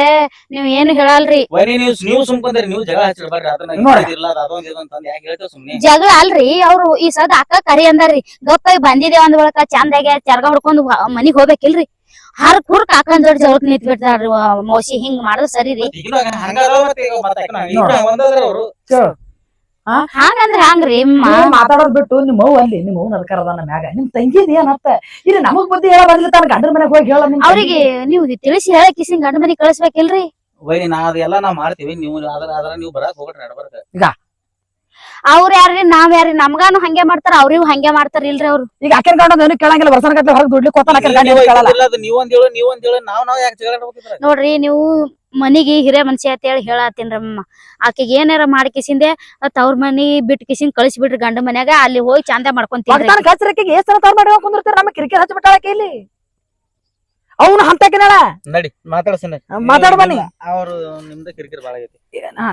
ನೀವ್ ಏನು ಹೇಳಲ್ರಿ? ವರಿ ನೀವು ನೀವು ಸುಮ್ಕೊಂಡ್ರಿ. ನೀವು ಜಗಳ ಹಚ್ಚಿಡ್ಬಾರ್ರಿ. ಅದನ್ನ ಇಲ್ಲ ಇದಿಲ್ಲ ಅದು ಅದೊಂದ್ ಇದೊಂದ್ ತಂದ್ ಯಾಕೆ ಹೇಳ್ತೇವೆ ಸುಮ್ನೆ. ಜಗಳ ಅಲ್ರಿ. ಅವ್ರು ಈ ಸದ ಅಕ್ಕ ಕರಿ ಅಂದಾರ್ರಿ. ಗಪ್ಪಾಗಿ ಬಂದಿದೆ ಅಂದ್ ಬಳಕ ಚಂದಾಗೆ ಚರ್ಗ ಹೊಡ್ಕೊಂಡ್ ವ- ಮನಿಗ್ ಹೋಗ್ಬೇಕಿಲ್ರಿ. ಹರ್ ಕುರ್ಕ್ ಹಾಕೊಂಡ್ ಜೋಡಿ ಜಗಳಕ್ ನಿಂತ್ ಬಿಡ್ತಾರ್ರಿ ಮೋಸಿ ಹಿಂಗ್ ಮಾಡೋದ್ ಸರಿ ರೀ ಈಗಿನೂ ಹಂಗ ಅದಾವ ಮತ್ತೆ ಈಗ. ಮತ್ತೆ ಯಾಕನ ಒಂದದ್ರ ಅವ್ರು. ಹಂಗಂದ್ರ ಹಂಗ್ರಿ ಮಾತಾಡೋದ್ ಬಿಟ್ಟು ನಿಮ್ಮ ಅವ್ವ ಅಲ್ಲಿ ನಿಮ್ಮ ಅವ್ವ ನಡ್ಕರದ ಮ್ಯಾಗ. ನಿಮ್ ತಂಗಿ ಏನತ್ತ ಇಲ್ಲಿ ನಮಗ್ ಬುದ್ಧಿ ಹೇಳ ಬಂದಿಲ್ಲ ತಾನ ಗಂಡನ ಮನೆಗೆ ಹೋಗಿ ಹೇಳ ಅವ್ರಿಗೆ ನೀವು ತಿಳಿಸಿ ಹೇಳ ಕಿಸಿಂಗ್ ಗಂಡ ಮನಿಗ್ ಕಳಿಸ್ಬೇಕಿಲ್ರಿ? ವೈನಿ ನಾ ಅದೆಲ್ಲ ನಾವ್ ಮಾಡ್ತೀವಿ. ನೀವು ಅದ್ರ ಅದ್ರ ನೀವು ಬರಾಕ್ ಹೋಗ್ರಿ ನಡ್ಬರ್ಕ. ಅವ್ರ ಯಾರ್ರಿ ನಾವ್ ಯಾರ್ರಿ? ನಮ್ಗಾನು ಹಂಗೆ ಮಾಡ್ತಾರ ಅವ್ರಿಗೂ ಹಂಗೆ ಮಾಡ್ತಾರ ಇಲ್ರಿ ಅವ್ರು. ಈಗ ಗಂಡ ಏನು ಕೇಳಂಗಿಲ್ಲ ವರ್ಷನ ಗಟ್ಲೆ ಹೊರಗೆ ದುಡ್ಲಿ ಕೊತ್ತಾನ ಆಕೆನ್ ಗಂಡ ಏನು ಕೇಳಲ್ಲ. ಇಲ್ಲ ಅದು ನೀವೊಂದ್ ಹೇಳು ನೀವೊಂದ್ ಹೇಳು ನಾವ್ ನಾವ್ ಯಾಕೆ ಜಗಳ ಆಡ್ಬೇಕಿದ್ರ? ನೋಡ್ರಿ ನೀವು ಮನಿಗೆ ಹಿರೇ ಮನುಷ್ಯ ಅಂತ ಹೇಳಿ ಹೇಳತ್ತೀನ್ರಮ್ಮ ಆಕೆಗೆ ಏನಾರ ಮಾಡಿ ಕಿಸಿಂದೆ ತವ್ರ ಮನಿ ಬಿಟ್ ಕಿಸಿಂದ ಕಳಿಸಿ ಬಿಡ್ರಿ ಗಂಡ ಮನ್ಯಾಗ ಅಲ್ಲಿ ಹೋಗಿ ಚಂದ ಮಾಡ್ಕೊಂತೀವಿ ಮಗತಾನ ಕಚ್ಚರಕ್ಕೆ ತವ್ರ ಮಾಡಿ ಕುಂದಿರ್ತೀರ? ನಮ್ಮ ಕಿರಿಕಿರಿ ಹಚ್ಚಿ ಬಿಟ್ಟಾಳಕ್ಕೆ ಇಲ್ಲಿ. ಅವನು ಹಂತಕಿನಾಳ ನಡಿ. ಮಾತಾಡ್ಸನ ಮಾತಾಡ್ ಬನ್ನಿ. ಅವರು ನಿಮ್ದ ಕಿರಿಕಿರಿ ಬಾಳ ಆಗೈತಿ.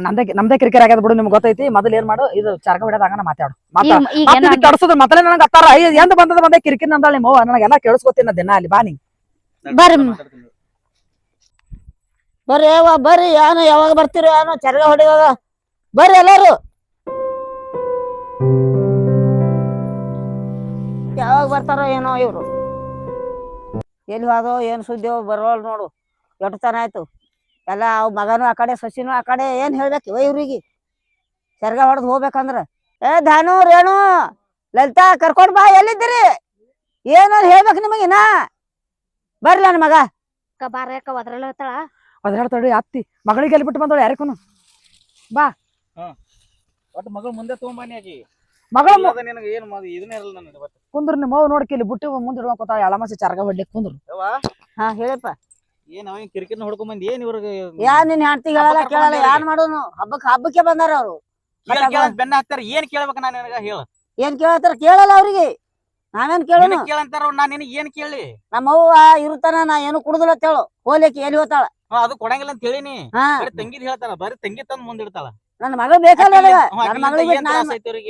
ನಮ್ದೇ ನಮ್ದೇ ಕಿರಿಕಿರಿ ಆಗ್ಯದ ಬಿಡು ನಿಮ್ಗೆ ಗೊತ್ತೈತಿ. ಮೊದಲು ಏನ್ ಮಾಡು ಇದು ಚರ್ಕ ಬಿಡೋದಾಗ ಮಾತಾಡು. ಮಾತಾಡು. ಈಗ ಮತ್ತೆ ಮೊದಲೇ ನನಗೆ ಅತ್ತಾರ ಐ- ಎಂದ್ ಬಂದದ ಮತ್ತೆ ಕಿರಿಕಿರಿ ನಂದಾಳ ನಿಮ್ಮ ನನಗೆಲ್ಲ ಕೇಳಿಸ್ಕೊತೀನಿ ದಿನ ಅಲ್ಲಿ ಬಾ ನೀ ಬರ್ರಿ. ಬರ್ರಿ ಅವ್ವ ಬರ್ರಿ. ಏನು ಯಾವಾಗ ಬರ್ತೀರಿ ಏನು ಚರ್ಗ ಹೊಡಿವಾಗ ಬರ್ರಿ ಎಲ್ಲಾರು. ಯಾವಾಗ ಬರ್ತಾರೋ ಏನೋ ಇವ್ರು. ಎಲ್ಲಿ ಹೋದೋ ಏನು ಸುದ್ದಿಯೋ ಬರೋಲ್ ನೋಡು. ಎಷ್ಟು ತನ ಆಯ್ತು? ಎಲ್ಲ ಅವ್ ಮಗನು ಆ ಕಡೆ ಸಸಿನೂ ಆ ಕಡೆ ಏನು ಹೇಳ್ಬೇಕು ಇವ ಇವ್ರಿಗೆ? ಸೆರ್ಗ ಹೊಡೆದು ಹೋಗ್ಬೇಕಂದ್ರ? ಏ ಧಾನು ರೇಣು ಲಲಿತಾ ಕರ್ಕೊಂಡು ಬಾ ಎಲ್ಲಿದ್ದೀರಿ? ಏನಾರು ಹೇಳ್ಬೇಕು ನಿಮಗೆ ಇನ್ನ? ಬರ್ರಿ ನನ್ನ ಮಗ ಬಾರಕ್ಕ ಒದ್ರಲ್ಲತ್ತಾಳ ಅದ್ರಾಡ್ತಾಡಿ ಅತ್ತಿ. ಮಗಳಿಗೆ ಎಲ್ಲಿ ಬಿಟ್ಟು ಬಂದಳು ಯಾರಿಗೂ ಒಟ್ಟು ಮಗಳು ಮುಂದೆ ತಗೊಂಬಾನಿ ಆಕಿ ಮಗಳ ಮಗ ನಿನಗೆ ಏನು ಮಾಡ್- ಇದನ್ನೇ ಇರಲ್ಲ ನನಗೆ. ಕುಂದ್ರ ನಿಮ್ಮ ಅವ್ವ ನೋಡ್ಕಿ ಇಲ್ಲಿ ಬುಟ್ಟಿ ಮುಂದೆ ಇಡ್ಬೇಕಂತ ಎಳಮಸಿ ಚರ್ಗ ಹೊಡ್ಲಿಕ್ಕೆ ಕುಂದ್ರು. ಯವ್ವ, ಹಾ ಹೇಳಪ್ಪ. ಏನ್ ಅವ ಕಿರಿಕಿರಿನ ಹೊಡ್ಕೊಂಡ್ ಬಂದ್ ಏನ್ ಇವ್ರಿಗೆ? ಯಾ ನಿನ್ ಹೆಂಡತಿ ಹೇಳಲ್ಲ ಕೇಳಲ್ಲ ಯಾನ್ ಮಾಡೋನು? ಹಬ್ಬಕ್ ಹಬ್ಬಕ್ಕೆ ಬಂದಾರ ಅವ್ರು. ಬೆನ್ನ ಹತ್ತಾರ ಏನ್ ಕೇಳ್ಬೇಕು ನಾನು ನಿನಗ? ಹೇಳ. ಏನ್ ಕೇಳತ್ತಾರ? ಕೇಳಲ್ಲ ಅವ್ರಿಗೆ. ನಾವೇನ್ ಕೇಳೋನು? ನಿನಗ್ ಕೇಳಂತಾರ ನಾನ್ ನಿನಗ್ ಏನ್ ಕೇಳಿ? ನಮ್ಮ ಅವ್ವ ಇರುತ್ತಾನ ನಾ ಏನು ಕುಡುದಿಲ್ಲ ಅಂತ ಹೇಳು. ಹೋಲಿಕ್ಕೆ ಎಲ್ಲಿ ಹೋತಾಳ ಹಾ, ಅದು ಕೊಡಂಗಿಲ್ಲ ಅಂತ ಹೇಳಿನಿ. ತಂಗಿದ್ ಹೇಳ್ತಾರ. ಬರೀ ತಂಗಿ ತಂದ್ ಮುಂದಿಡ್ತಾಳ ನನ್ನ ಮಗಳು ಬೇಕಲ್ಲ ನನಗ ನನ್ನ ಮಗಳು?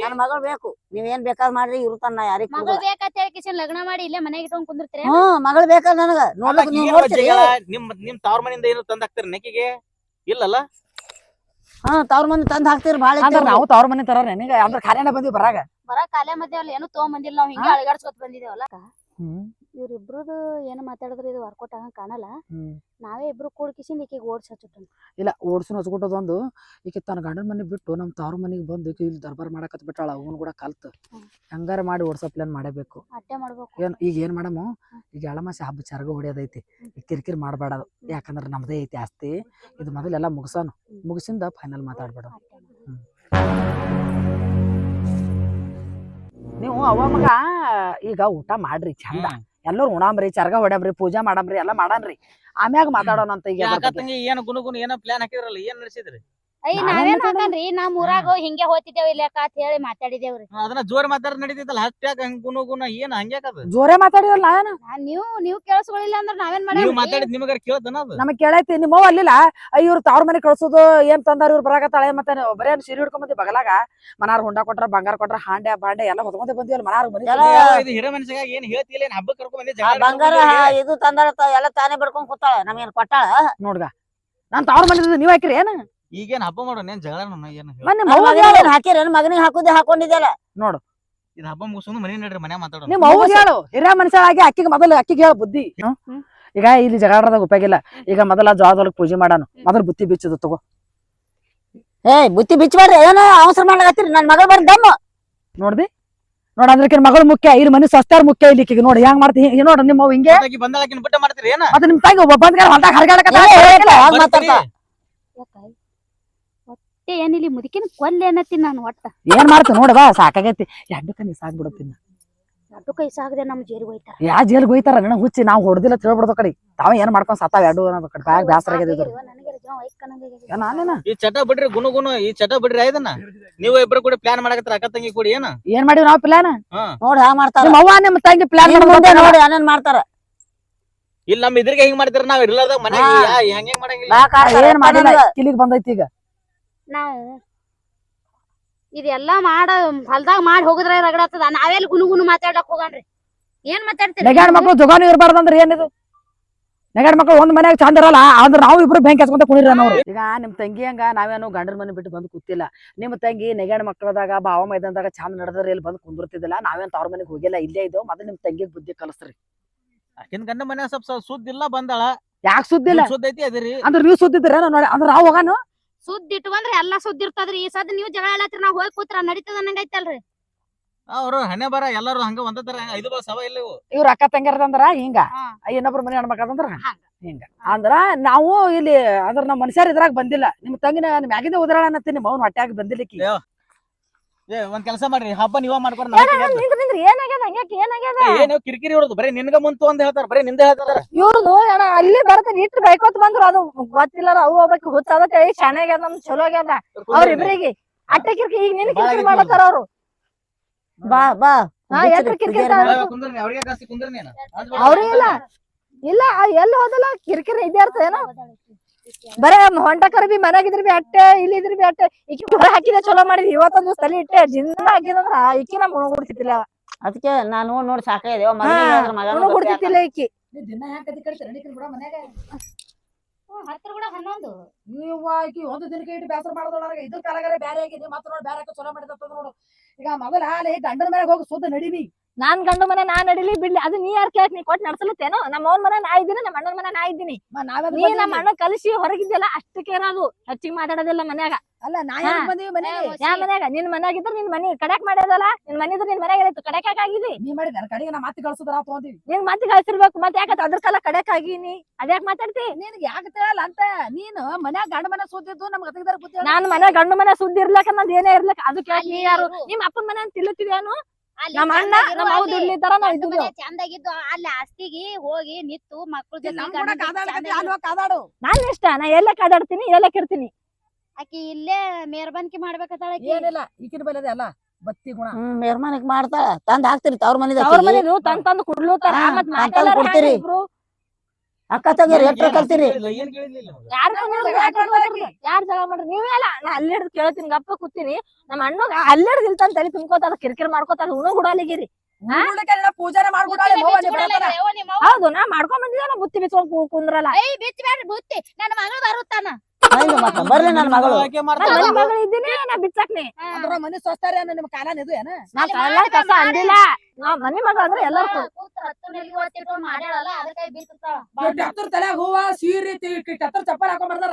ನನ್ನ ಮಗಳು ಬೇಕು. ನೀವ್ ಏನ್ ಬೇಕಾದ್ ಮಾಡ್ರಿ ಇರುತ್ತಾನ ನಾ ಯಾರಿಗ್ ಮಗಳು ಬೇಕಂತ ಹೇಳಿ ಲಗ್ನ ಮಾಡಿ ಇಲ್ಲೇ ಮನೆಗೆ ಇಟ್ಕೊಂಡ್ ಕುಂದಿರ್ತೀರಿ? ಹ್ಮ್ ಮಗಳು ಬೇಕಲ್ಲ ನನಗ. ನೋಡ್ಲಕ್ ನೀವ್ ನೋಡ್ತೀರಿ. ನಿಮ್ ನಿಮ್ ತವ್ರ ಮನೆಯಿಂದ ಏನು ತಂದ್ ಹಾಕ್ತಾರ ನೆಕಿಗೆ ಇಲ್ಲಲ್ಲ? ಹಾ ತವ್ರ ಮನೆ ತಂದ್ ಹಾಕ್ತಿರಿ ಬಾಳ ನಾವು ತವ್ರ ಮನೆ ತರ ನಿನಗ ಅಂದ್ರೆ ಖಾಲಿನ ಬಂದಿವಿ ಬರಾಗ? ಬರ ಕಾಲೇ ಮಧ್ಯ ಏನು ತಗೊಂಡ್ ಬಂದಿಲ್ಲ ನಾವ್ ಹಿಂಗೆ ಅಳಗಾಡ್ಸ್ಕೊತ ಬಂದಿದೇವಲ್ಲ ಇವ್ರಿಬ್ರದು ಏನು ಮಾತಾಡಿದ್ರೆ ಇದು ವರ್ಕೌಟ್ ಆಗಂಗ್ ಕಾಣಲ್ಲ. ನಾವೇ ಇಬ್ರು ಕೂಡ್ಕಿಸಿಂದ ಈಕಿಗೆ ಓಡ್ಸ್ ಹಚ್ಚುತ್ತ ಇಲ್ಲ ಓಡ್ಸಿನ ಹಚ್ಕೊಟ್ಟದೊಂದು ಈಕೆ ತನ್ನ ಗಂಡನ ಮನೆ ಬಿಟ್ಟು ನಮ್ಮ ತವ್ರ ಮನೆಗೆ ಬಂದು ಈಕೆ ಇಲ್ಲಿ ದರ್ಬಾರ್ ಮಾಡಕತ್ ಬಿಟ್ಟಾಳ ಅವನು ಕೂಡ ಕಲ್ತು. ಹಂಗಾರೆ ಮಾಡಿ ಓಡ್ಸೋ ಪ್ಲಾನ್ ಮಾಡಬೇಕು. ಅಟ್ಟೆ ಮಾಡ್ಬೇಕು. ಏನು ಈಗ ಏನು ಮಾಡಮು? ಈಗ ಎಳಮಾಸಿ ಹಬ್ಬ ಚರಗ ಹೊಡಿಯೋದೈತಿ. ಈಗ ಕಿರಿಕಿರಿ ಮಾಡಬೇಡದು ಯಾಕಂದ್ರೆ ನಮ್ಮದೇ ಐತಿ ಆಸ್ತಿ. ಇದು ಮೊದಲೆಲ್ಲ ಮುಗಿಸೋನು. ಮುಗಿಸಿಂದ ಫೈನಲ್ ಮಾತಾಡ್ಬೇಡ. ನೀವು ಅವಾಗ ಮಗ ಈಗ ಊಟ ಮಾಡ್ರಿ ಚಂದ. ಎಲ್ಲರೂ ಉಣಾಮ್ರಿ, ಚರ್ಗ ಹೊಡ್ಯಾಮ್ರಿ, ಪೂಜಾ ಮಾಡಾಮ್ರಿ, ಎಲ್ಲ ಮಾಡಾನ್ರಿ. ಆಮ್ಯಾಗ ಮಾತಾಡೋಣ ಅಂತ ಈಗ ಅದ್ರ ಗುಣಗುಣ ಏನ್ ಗುನು ಏನೋ ಪ್ಲಾನ್ ಹಾಕಿದ್ರಲ್ಲ, ಏನ್ ನಡೆಸಿದ್ರಿ? ಅಯ್ಯ ನಾವೇನ್? ಹಾಕನ್ರಿ ನಮ್ ಊರಾಗ ಹಿಂಗೆ ಹೋತಿದ್ದೇವ್ ಇಲ್ಲ ಅಂತ ಹೇಳಿ ಮಾತಾಡಿದೇವ್ರಿ ಅದನ್ನ ಜೋರ್ ಮಾತಾಡ ನಡೀತಿದ್ದಲ್ಲ ಹತ್ಯಾಕ ಹಂಗ ಗುನು ಗುಣ ಏನ್ ಹಂಗ್ಯಾಕದ ಜೋರೇ ಮಾತಾಡಿವಲ್ಲ ನಾನು ನಾನ್ ನೀವು ನೀವು ಕೇಳಿಸ್ಕೊಳ್ಳಿಲ್ಲ ಅಂದ್ರ ನಾವೇನ್ ನೀವ್ ಮಾಡಿ ಮಾತಾಡಿದ್ ನಿಮಗಾರ ಕೇಳ್ತನ ಅದು? ನಮಗ್ ಕೇಳೈತಿ ನಿಮ್ಮ ಅವ್ವ ಅಲ್ಲಿಲ್ಲ. ಅಯ್ಯ ಇವ್ರು ತವ್ರ ಮನೆ ಕಳ್ಸೋದು ಏನ್ ತಂದಾರ ಇವ್ರು ಬರಾಕತ್ತಾಳೆ ಮತ್ತೆ ನೀವು ಬರೇ ಸೀರೆ ಹಿಡ್ಕೊಂಡ್ ಬಂದಿ ಬಗಲಾಗ? ಮನಾರ್ ಹುಂಡ ಕೊಟ್ರ ಬಂಗಾರ ಕೊಟ್ರ ಹಾಂಡೆ ಬಾಂಡೆ ಎಲ್ಲ ಹೊತ್ಕೊಂಡೆ ಬಂದಿವಲ್ಲ ಮನಾರ್ ಮನಿ ಎಲ್ಲ- ಇದು ಹಿರೇ ಮನುಷ್ಯಾಗ ಏನ್ ಹೇಳ್ತಿಲ್ಲ ಏನ್ ಹಬ್ಬ ಕರ್ಕೊಂಡ್ ಬಂದಿ ಆ ಬಂಗಾರ? ಇದು ತಂದಾರ ತ- ಎಲ್ಲ ತಾನೇ ಬಿಡ್ಕೊಂಡ್ ಕೂತಾಳ ನಮ್ಗೇನ್ ಕೊಟ್ಟಾಳ? ನೋಡ್ಗ ನಾನ್ ತವ್ರ ಮನೆ ನೀವ್ ಹಾಕಿರಿ ಏನ? ಈಗೇನ್ ಹಬ್ಬ ಮಾಡೋಣ ಏನ್ ಜಗಳ ಏನ್ ಮೊನ್ನೆ ಮಗನಿಗೆ ಏನ್ ಹಾಕಿರೇನ್ ಮಗನಿಗೆ ಹಾಕುದೇ ನೋಡು ಇದು ಹಬ್ಬ ಮುಗಿಸ್ಕೊಂಡು ಮನೆ ನಡ್ರಿ ಮನೆ ಮಾತಾಡೋಣ ನಿಮ್ ಅವ್ವ ಹೇಳು ಹಿರಿಯ ಮನುಷ್ಯರಾಗಿ ಅಕ್ಕಿಗೆ ಮೊದಲು ಅಕ್ಕಿಗೆ ಹೇಳು ಬುದ್ಧಿ ಈಗ ಇಲ್ಲಿ ಜಗಳಾಡೋದಾಗ ಉಪಯೋಗಿಲ್ಲ ಈಗ ಮೊದಲ ಜವಾದೊಳಗ್ ಪೂಜೆ ಮಾಡಾನು ಮೊದಲು ಬುತ್ತಿ ಬಿಚ್ಚದು ತಗೋ ಏ ಬುತ್ತಿ ಬಿಚ್ಚಬೇಡ್ರಿ ಏನೋ ಅವಸರ ಮಾಡ್ಲಾಕತ್ತೀರಿ ನನ್ ಮಗಳು ಬಂದ್ ದಮ್ಮ ನೋಡ್ದಿ ನೋಡ ಅಂದ್ರೆ ಮಗಳು ಮುಖ್ಯ ಇಲ್ಲಿ ಮನೆ ಸಸ್ತಾರ ಮುಖ್ಯ ಇಲ್ಲಿ ಈಕಿಗೆ ನೋಡಿ ಹೆಂಗ್ ಮಾಡ್ತಿ ಹಿಂಗ್ ನೋಡ್ರಿ ನಿಮ್ಮ ಹಿಂಗೆ ಬಂದಾಳಕಿನ ಬಿಟ್ಟ ಮಾಡ್ತೀರಿ ಏನ ಮತ್ತೆ ನಿಮ್ ತಾಯಿ ಒಬ್ಬ ಬಂದ್ಗಾರ ಹೊಲ್ದಾಗ. ಏ, ಹೇಳ್ತಾ, ಹಂಗ್ ಬರ್ತೀರಿ? ಮಾತಾಡ್ತಾ ಯಾಕಾಯ್? ಒಟ್ಟ ಹೊಟ್ಟೆ ಏನಿಲ್ಲ ಮುದುಕಿನ ಕೊಲ್ಲೆ ಅನ್ನತ್ತೀನಿ ನಾನು ಒಟ್ಟ. ಏನ್ ಮಾಡ್ತ ನೋಡವಾ ಸಾಕಾಗೈತಿ. ಎರಡು ಕೈ ಸಾಕ್ಬಿಡತ್ತಿನ ಎರಡು ಕೈ ಸಾಗದೆ ನಮ್ ಜೇರಿಗೆ ಹೋಯ್ತಾರ. ಯಾ ಜೇಲ್ ಹೋಯ್ತಾರ? ನನ್ನ ಹುಚ್ಚಿ ನಾವು ಹೊಡೆದಿಲ್ಲ ತಿಳ್ಬಿಡ್ದ ಕಡೆ. ತಾವ ಏನ್ ಮಾಡ್ಕೊಂಡ್ ಸತ್ತಾವ? ಎರಡು ಅನ್ನೋದು ಕಡೆ. ಬ್ಯಾಗ್ ಬ್ಯಾಸರ ಆಗ್ಯದ ನಾನೇನ? ಈ ಚಟ ಬಿಡ್ರಿ ಗುನು ಗುನು ಈ ಚಟ ಬಿಡ್ರಿ ಇದನ್ನ. ನೀವು ಇಬ್ರು ಕೂಡ ಪ್ಲಾನ್ ಮಾಡಕತ್ರ ಅಕ್ಕ ತಂಗಿ ಕೂಡಿ ಏನ? ಏನ್ ಮಾಡಿವ್ ನಾವ್ ಪ್ಲಾನ್ ನೋಡಿ ಹಾ ಮಾಡ್ತಾರ. ನಿಮ್ಮ ಅವ್ವ ನಿಮ್ ತಂಗಿ ಪ್ಲಾನ್ ನೋಡಿ ಏನೇನ್ ಮಾಡ್ತಾರ? ಇಲ್ಲಿ ನಮ್ ಇದ್ರಿಗೆ ಹಿಂಗ್ ಮಾಡ್ತಾರ? ನಾವ್ ಇರ್ಲಾರ್ದಾಗ ಮನೆ ಹೆಂಗ್ ಹೆಂಗ್ ಮಾಡಂಗಿಲ್ಲ. ಏನ್ ಮಾಡಿಲ್ಲ. ಕಿಲಿಗ್ ಬಂದೈತಿ ಈಗ. ನಾವು ಇದೆಲ್ಲಾ ಮಾಡ ಹೊಲ್ದಾಗ ಮಾಡಿ ಹೋಗುದ್ರ ರಗಡಾತದ ನಾವೆಲ್ಲ ಗುನು ಗುನು ಮಾತಾಡಕ್ ಹೋಗಣ್ರಿ. ಏನ್ ಮಾತಾಡ್ತೀರಿ? ನೆಗಾಡ್ ಮಕ್ಳು ಇರಬಾರ್ದು ಅಂದ್ರೆ ಏನಿದು? ನೆಗಾಡ್ ಮಕ್ಳು ಒಂದ್ ಮನ್ಯಾಗ ಚಂದ ಇರಲ್ಲ ಆದ್ರ ನಾವು ಇಬ್ರು ಬೆಂಕಿ ಹಚ್ಕೊಂತ ಕುಣಿರ ನಾವು ಈಗ ನಿಮ್ ತಂಗಿ ಹಂಗ ನಾವೇನು ಗಂಡನ ಮನೆ ಬಿಟ್ಟು ಬಂದು ಕೂತಿಲ್ಲ. ನಿಮ್ ತಂಗಿ ನೆಗಾಡ್ ಮಕ್ಕಳದಾಗ ಬಾವ ಮೈದಾನದಾಗ ಚಂದ ನಡೆದ್ರೆ ಇಲ್ಲಿ ಬಂದು ಕುಂದಿರ್ತಿದ್ದಿಲ್ಲ. ನಾವೇನ್ ತವ್ರ ಮನೆಗೆ ಹೋಗಿಲ್ಲ ಇಲ್ಲೇ ಇದ್ದೋ ಮೊದಲು ನಿಮ್ ತಂಗಿಗ್ ಬುದ್ಧಿ ಕಲಿಸ್ರಿ. ಆಕಿನ್ ಗಂಡ ಮನೆ ಸ್ವಲ್ಪ ಸುದ್ದಿಲ್ಲ ಸುದ್ದಿ ಇಲ್ಲ ಬಂದಾಳ. ಯಾಕೆ ಸುದ್ದಿಲ್ಲ? ಸುದ್ದಿ ಐತಿ ಅದಿರಿ. ಅಂದ್ರ ನೀವು ಸುದ್ದಿದ್ರ ನೋಡಿ ಅಂದ್ರೆ ನಾವು ಹೋಗಾನು? ಸುದ್ದಿ ಇಟ್ಕೊಂಡ್ರೆ ಎಲ್ಲಾ ಸುದ್ದಿ ಇರ್ತದ್ರಿ. ಈ ಸದ್ ನೀವು ಜಗಳ ಹೇಳತ್ರಿ ನಾವ್ ಹೋಗಿ ಕೂತ್ರ ನಡೀತದ ಅನ್ನಂಗೈತಲ್ರಿ ಅವ್ರು ಹಣೆ ಬರ ಎಲ್ಲಾರು ಹಂಗ ಒಂದ ತರ ಐದು ಇಲ್ಲ ಇವು ಇವ್ರ ಅಕ್ಕ ತಂಗಿರದಂದ್ರ ಹಿಂಗ. ಹಾ. ಇನ್ನೊಬ್ರ ಮನೆ ಹೆಣ್ಮಕ್ಳದಂದ್ರ ಹಂಗ. ಹಿಂಗ. ಅಂದ್ರ ನಾವು ಇಲ್ಲಿ ಅಂದ್ರ ನಮ್ಮ ಮನುಷ್ಯರ್ ಇದ್ರಾಗ ಬಂದಿಲ್ಲ. ನಿಮ್ ತಂಗಿನ ಮ್ಯಾಗಿಂದ ಉದರಾಳ ಅನ್ನತ್ತೀನಿ ನಿಮ್ಮ ಅವ್ನ ಹೊಟ್ಯಾಗ ಬಂದಿಲ್ಲಿಕ್ಕಿ ಏ ಒಂದ್ ಕೆಲಸ ಮಾಡ್ರಿ. ಹಬ್ಬ ನೀವ ಮಾಡ್ಕೊಂಡ್ರಿ ನಾವ್ ತಿನ್ನೋದು. ನಿಂದ್ರ ನಿಂದ್ರ ಏನಾಗ್ಯದ ಹಂಗ್ಯಾಕ್ ಏನಾಗ್ಯದ ಏ, ಏನು ಕಿರಿಕಿರಿ ಬರೀ ನಿನ್ಗ ಮುಂತು ಒಂದ್ ಹೇಳ್ತಾರ ಬರೀ ನಿಂದ ಹೇಳ್ತಾರ. ಇವ್ರದು ಅಣ್ಣ ಅಲ್ಲಿ ಬರ್ತಾನೆ ಇಟ್ಟು ಬೈಕೋತ್ ಬಂದ್ರು ಅದು ಗೊತ್ತಿಲ್ಲ ಅವು ಹೋಗ್ಬೇಕು ಹುಚ್ಚದ ಶಾನೆ ಆಗ್ಯದ ನಮ್ ಚಲೋ ಆಗ್ಯದ. ಅವ್ರಿಬ್ರಿಗೆ ಅಟ್ಟೆ ಕಿರ್ಕಿ ಈಗ ನಿನ್ ಕಿರ್ಕಿ ಮಾಡತ್ತಾರ ಅವ್ರು. ಬಾ ಬಾ. ಹಾ, ಎದ್ರ ಕಿರ್ಕಿರಿ ಅವ್ರಿಗೆ ಅವ್ರೇ ಇಲ್ಲ. ಇಲ್ಲ ಎಲ್ಲಿ ಹೋದಲ್ಲ? ಕಿರ್ಕಿರಿ ಇದೇ ಇರ್ತದ ಏನೋ? ಬರೇ ಹೊಂಟ ಕರ ಬಿ ಮನ್ಯಾಗಿದ್ರ ಬಿ ಅಟ್ಟೆ ಇಲ್ಲಿದ್ರ ಬಿ ಅಟ್ಟೆ. ಈಕಿ ಹೊರ ಹಾಕಿದೆ ಚಲೋ ಮಾಡಿದ್ವಿ. ಇವತ್ತೊಂದು ತಲೆ ಇಟ್ಟೆ ಜಿಂದ ಹಾಕಿದಂದ್ರ ಈಕಿ ನಮ್ ಉಣಗುಡ್ತಿತ್ತಿಲ್ಲ ಅದಕ್ಕೆ ನಾನು ನೋಡ್ ನೋಡಿ ಸಾಕಾಗಿದೆ. ಉಣಗುಡ್ತಿತ್ತಿಲ್ಲ ಈಕಿ. ನಿಕ್ಕಿನ ಕೂಡ ಹನ್ನೊಂದು. ನೀವು ಆಕಿ ಒಂದು ದಿನಕ್ಕೆ ಇಟ್ಟು ಬೇಸರ ಮಾಡೋದ್ರೊಳಗೆ ಇದ್ರ ಕಾಲಗಾರ ಬ್ಯಾರೆ ಆಗಿದೆ. ಮತ್ತೆ ನೋಡಿ ಬ್ಯಾರೆ ಚಲೋ ಮಾಡಿದ ನೋಡು. ಈಗ ಮೊದಲ ಹಾಲೆ ಗಂಡನ ಮೇಲೆ ಹೋಗಿ ಸುದ್ದ ನಡೀನಿ. ನಾನ್ ಗಂಡು ಮನೆ ನಾ ನಡಿಲಿ ಬಿಡ್ಲಿ. ಅದು ನೀ ಯಾರ್ ಕೇಳಕ್ ನೀ ಕೊಟ್ಟು ನಡ್ಸಲತ್ತೇನೋ? ನಮ್ಮ ಅವ್ನ ಮನೆ ನಾ ಇದ್ದೀನಿ ನಮ್ಮ ಅಣ್ಣನ ಮನೆ ನಾ ಇದ್ದೀನಿ. ನೀ ನಮ್ಮ ಅಣ್ಣ ಕಲಿಸಿ ಹೊರಗಿದ್ದೆಲ್ಲ ಅಷ್ಟಕ್ಕೆ ಇರೋದು ಹೆಚ್ಚಿಗೆ ಮಾತಾಡೋದಿಲ್ಲ ಮನ್ಯಾಗ. ಅಲ್ಲ ನಾ. ಯಾಕ್ ಬಂದೀವಿ ಮನೆಗೆ. ಯಾ ಮನ್ಯಾಗ? ನಿನ್ ಮನ್ಯಾಗಿದ್ರ ನಿನ್ ಮನಿ ಕಡ್ಯಾಕ್ ಮಾಡ್ಯದಲ್ಲ? ನಿನ್ ಮನಿ ಇದ್ರ ನಿನ್ ಮನ್ಯಾಗ ಇರತ್ತು ಕಡ್ಯಾಕ್ ಆಗಿದಿ? ನೀ ಮಾಡಿದ ಕಡೆಗೆ ನಾ ಮಾತಿ ಕಳ್ಸುದ್ರ ತಗೊಂತೀವಿ ನಿನ್ ಮಾತಿ ಕಳ್ಸಿರ್ಬೇಕು. ಮತ್ತೆ ಯಾಕತ್ ಅದ್ರ ಕಾಲ ಕಡ್ಯಾಕ್ ಆಗೀನಿ ಅದ್ಯಾಕ್ ಮಾತಾಡ್ತಿ? ನಿನ್ಗೆ ಯಾಕೆ ತಿಳಿಯಲ್ಲ ಅಂತ. ನೀನು ಮನ್ಯಾಗ ಗಂಡ ಮನೆ ಸುದ್ದಿದ್ದು ನಮ್ಗೆ ಅತಿದಾರ ಬುದ್ಧಿ ನಾನು ಮನೆ ಗಂಡು ಮನೆ ಸುದ್ದಿ ಇರ್ಲಕ್ಕ ನಂದು ಏನೇ ಇರ್ಲಕ್ಕ. ಅದು ಕೇಳಕ್ ನೀ ಯಾರು? ನಿಮ್ಮ ನಿಮ್ ಅಪ್ಪನ ಮನೆ ಅಂತ ನಮ್ಮ ಅಣ್ಣ ನಮ್ಮ ಅವ್ ಅಲ್ಲಿ. ದುಡ್ಲಿ ತರ ನಾವ್ ಮನೆ ಚಂದಾಗಿದ್ದು ಅಲ್ಲಿ ಆಸ್ತಿಗೆ ಹೋಗಿ ನಿತ್ತು ಮಕ್ಳ ಜೊತೆ ಕಾದಾಡ ನಾನ್ ಇಷ್ಟ ನಾ ಎಲ್ಲ ಕಾದಾಡ್ತೀನಿ ಎಲ್ಲ ಇರ್ತೀನಿ ಆಕಿ ಇಲ್ಲೇ ಮೇರ್ಬನ್ಕಿ ಮಾಡ್ಬೇಕತ್ತಾಳ. ಏನಿಲ್ಲ ಈಕಿನ ಬೈಲದೆ ಅಲ್ಲ ಬತ್ತಿ ಗುಣ ಮೇರ್ಮನಿಗೆ ಮಾಡ್ತಾಳ ತಂದ್ ಹಾಕ್ತಿರಿ ತವ್ರ ಮನೆ ಅವ್ರ ಮನೆ ತಂದ್ ತಂದ್ ಕುಡ್ಲೂತಾರ ತರ ಮತ್ ಕೊಡ್ತೀರಿ. ಅಕ್ಕ ತಗೋರಿ ಎಷ್ಟ್ರ ಕಲ್ತಿರಿ? ಯಾರು ಯಾರ್ ಜಗಳ ಮಾಡ್ರಿ? ನೀವೇ ಅಲ್ಲ ನಾ ಅಲ್ಲಿ ಹಿಡ್ದು ಕೇಳ್ತೀನಿ ಗಪ್ಪ ಕೂತೀನಿ. ನಮ್ಮ ಅಣ್ಣ ಅಲ್ಲಿ ಹಿಡ್ದು ಇಲ್ತಾನ ತಲೆ ತುಂಬ್ಕೋತಾರ ಕಿರಿಕಿರಿ ಮಾಡ್ಕೋತಾರ ಉಣ ಗುಡಾಲಿಗಿರಿ ಪೂಜಾನೆ ಯವ್ವ ಹೌದು ನಾ ಮಾಡ್ಕೊಂಡ್ ಬಂದಿದ್ದಾನ ಬುತ್ತಿ ಬಿಚ್ಕೊಂಡ್ ಕುಂದ್ರಲ್ಲ. ಏಯ್ ಬಿಚ್ಚ ಬ್ಯಾಡ್ರಿ ಬುತ್ತಿ. ನನ್ನ ಮಗಳು ಬರುತ್ತಾನ. ಮತ್ತ ಬರ್ಲಿ ನನ್ ಮಗಳು. ಆಕೆ ನಾ ಮಾಡ್ತಾಳ. ಮನೆ ಮಗಳು ಇದ್ದೀನಿ ನಾ ಬಿಚ್ಚಾಕ್ನಿ. ಅಂದ್ರ ಮನೆ ಸ್ವಸ್ತಾರೆ ಅನ್ನೋ ನಿಮ್ ಕಾಲ ಇದು ಏನ? ನಾ ಅಲ್ಲಿ ಕಳ್ಳ ಮಾಡಿ ಕಸ ಮಾಡಿ. ಅಂದಿಲ್ಲ. ನಾ ಮನೆ ಮಗ ಅಂದ್ರೆ ಎಲ್ಲಾರು ಕೂತ್ರ ಹತ್ತು ಮಾಡ್ಯಾಳಲ್ಲ ಅದಕ್ಕೆ ತಲೆ ಹೂವ ಸೀರೆ ಚಪ್ಪಲ್ ಹಾಕೊಂಡ್ ಬರ್ತಾರ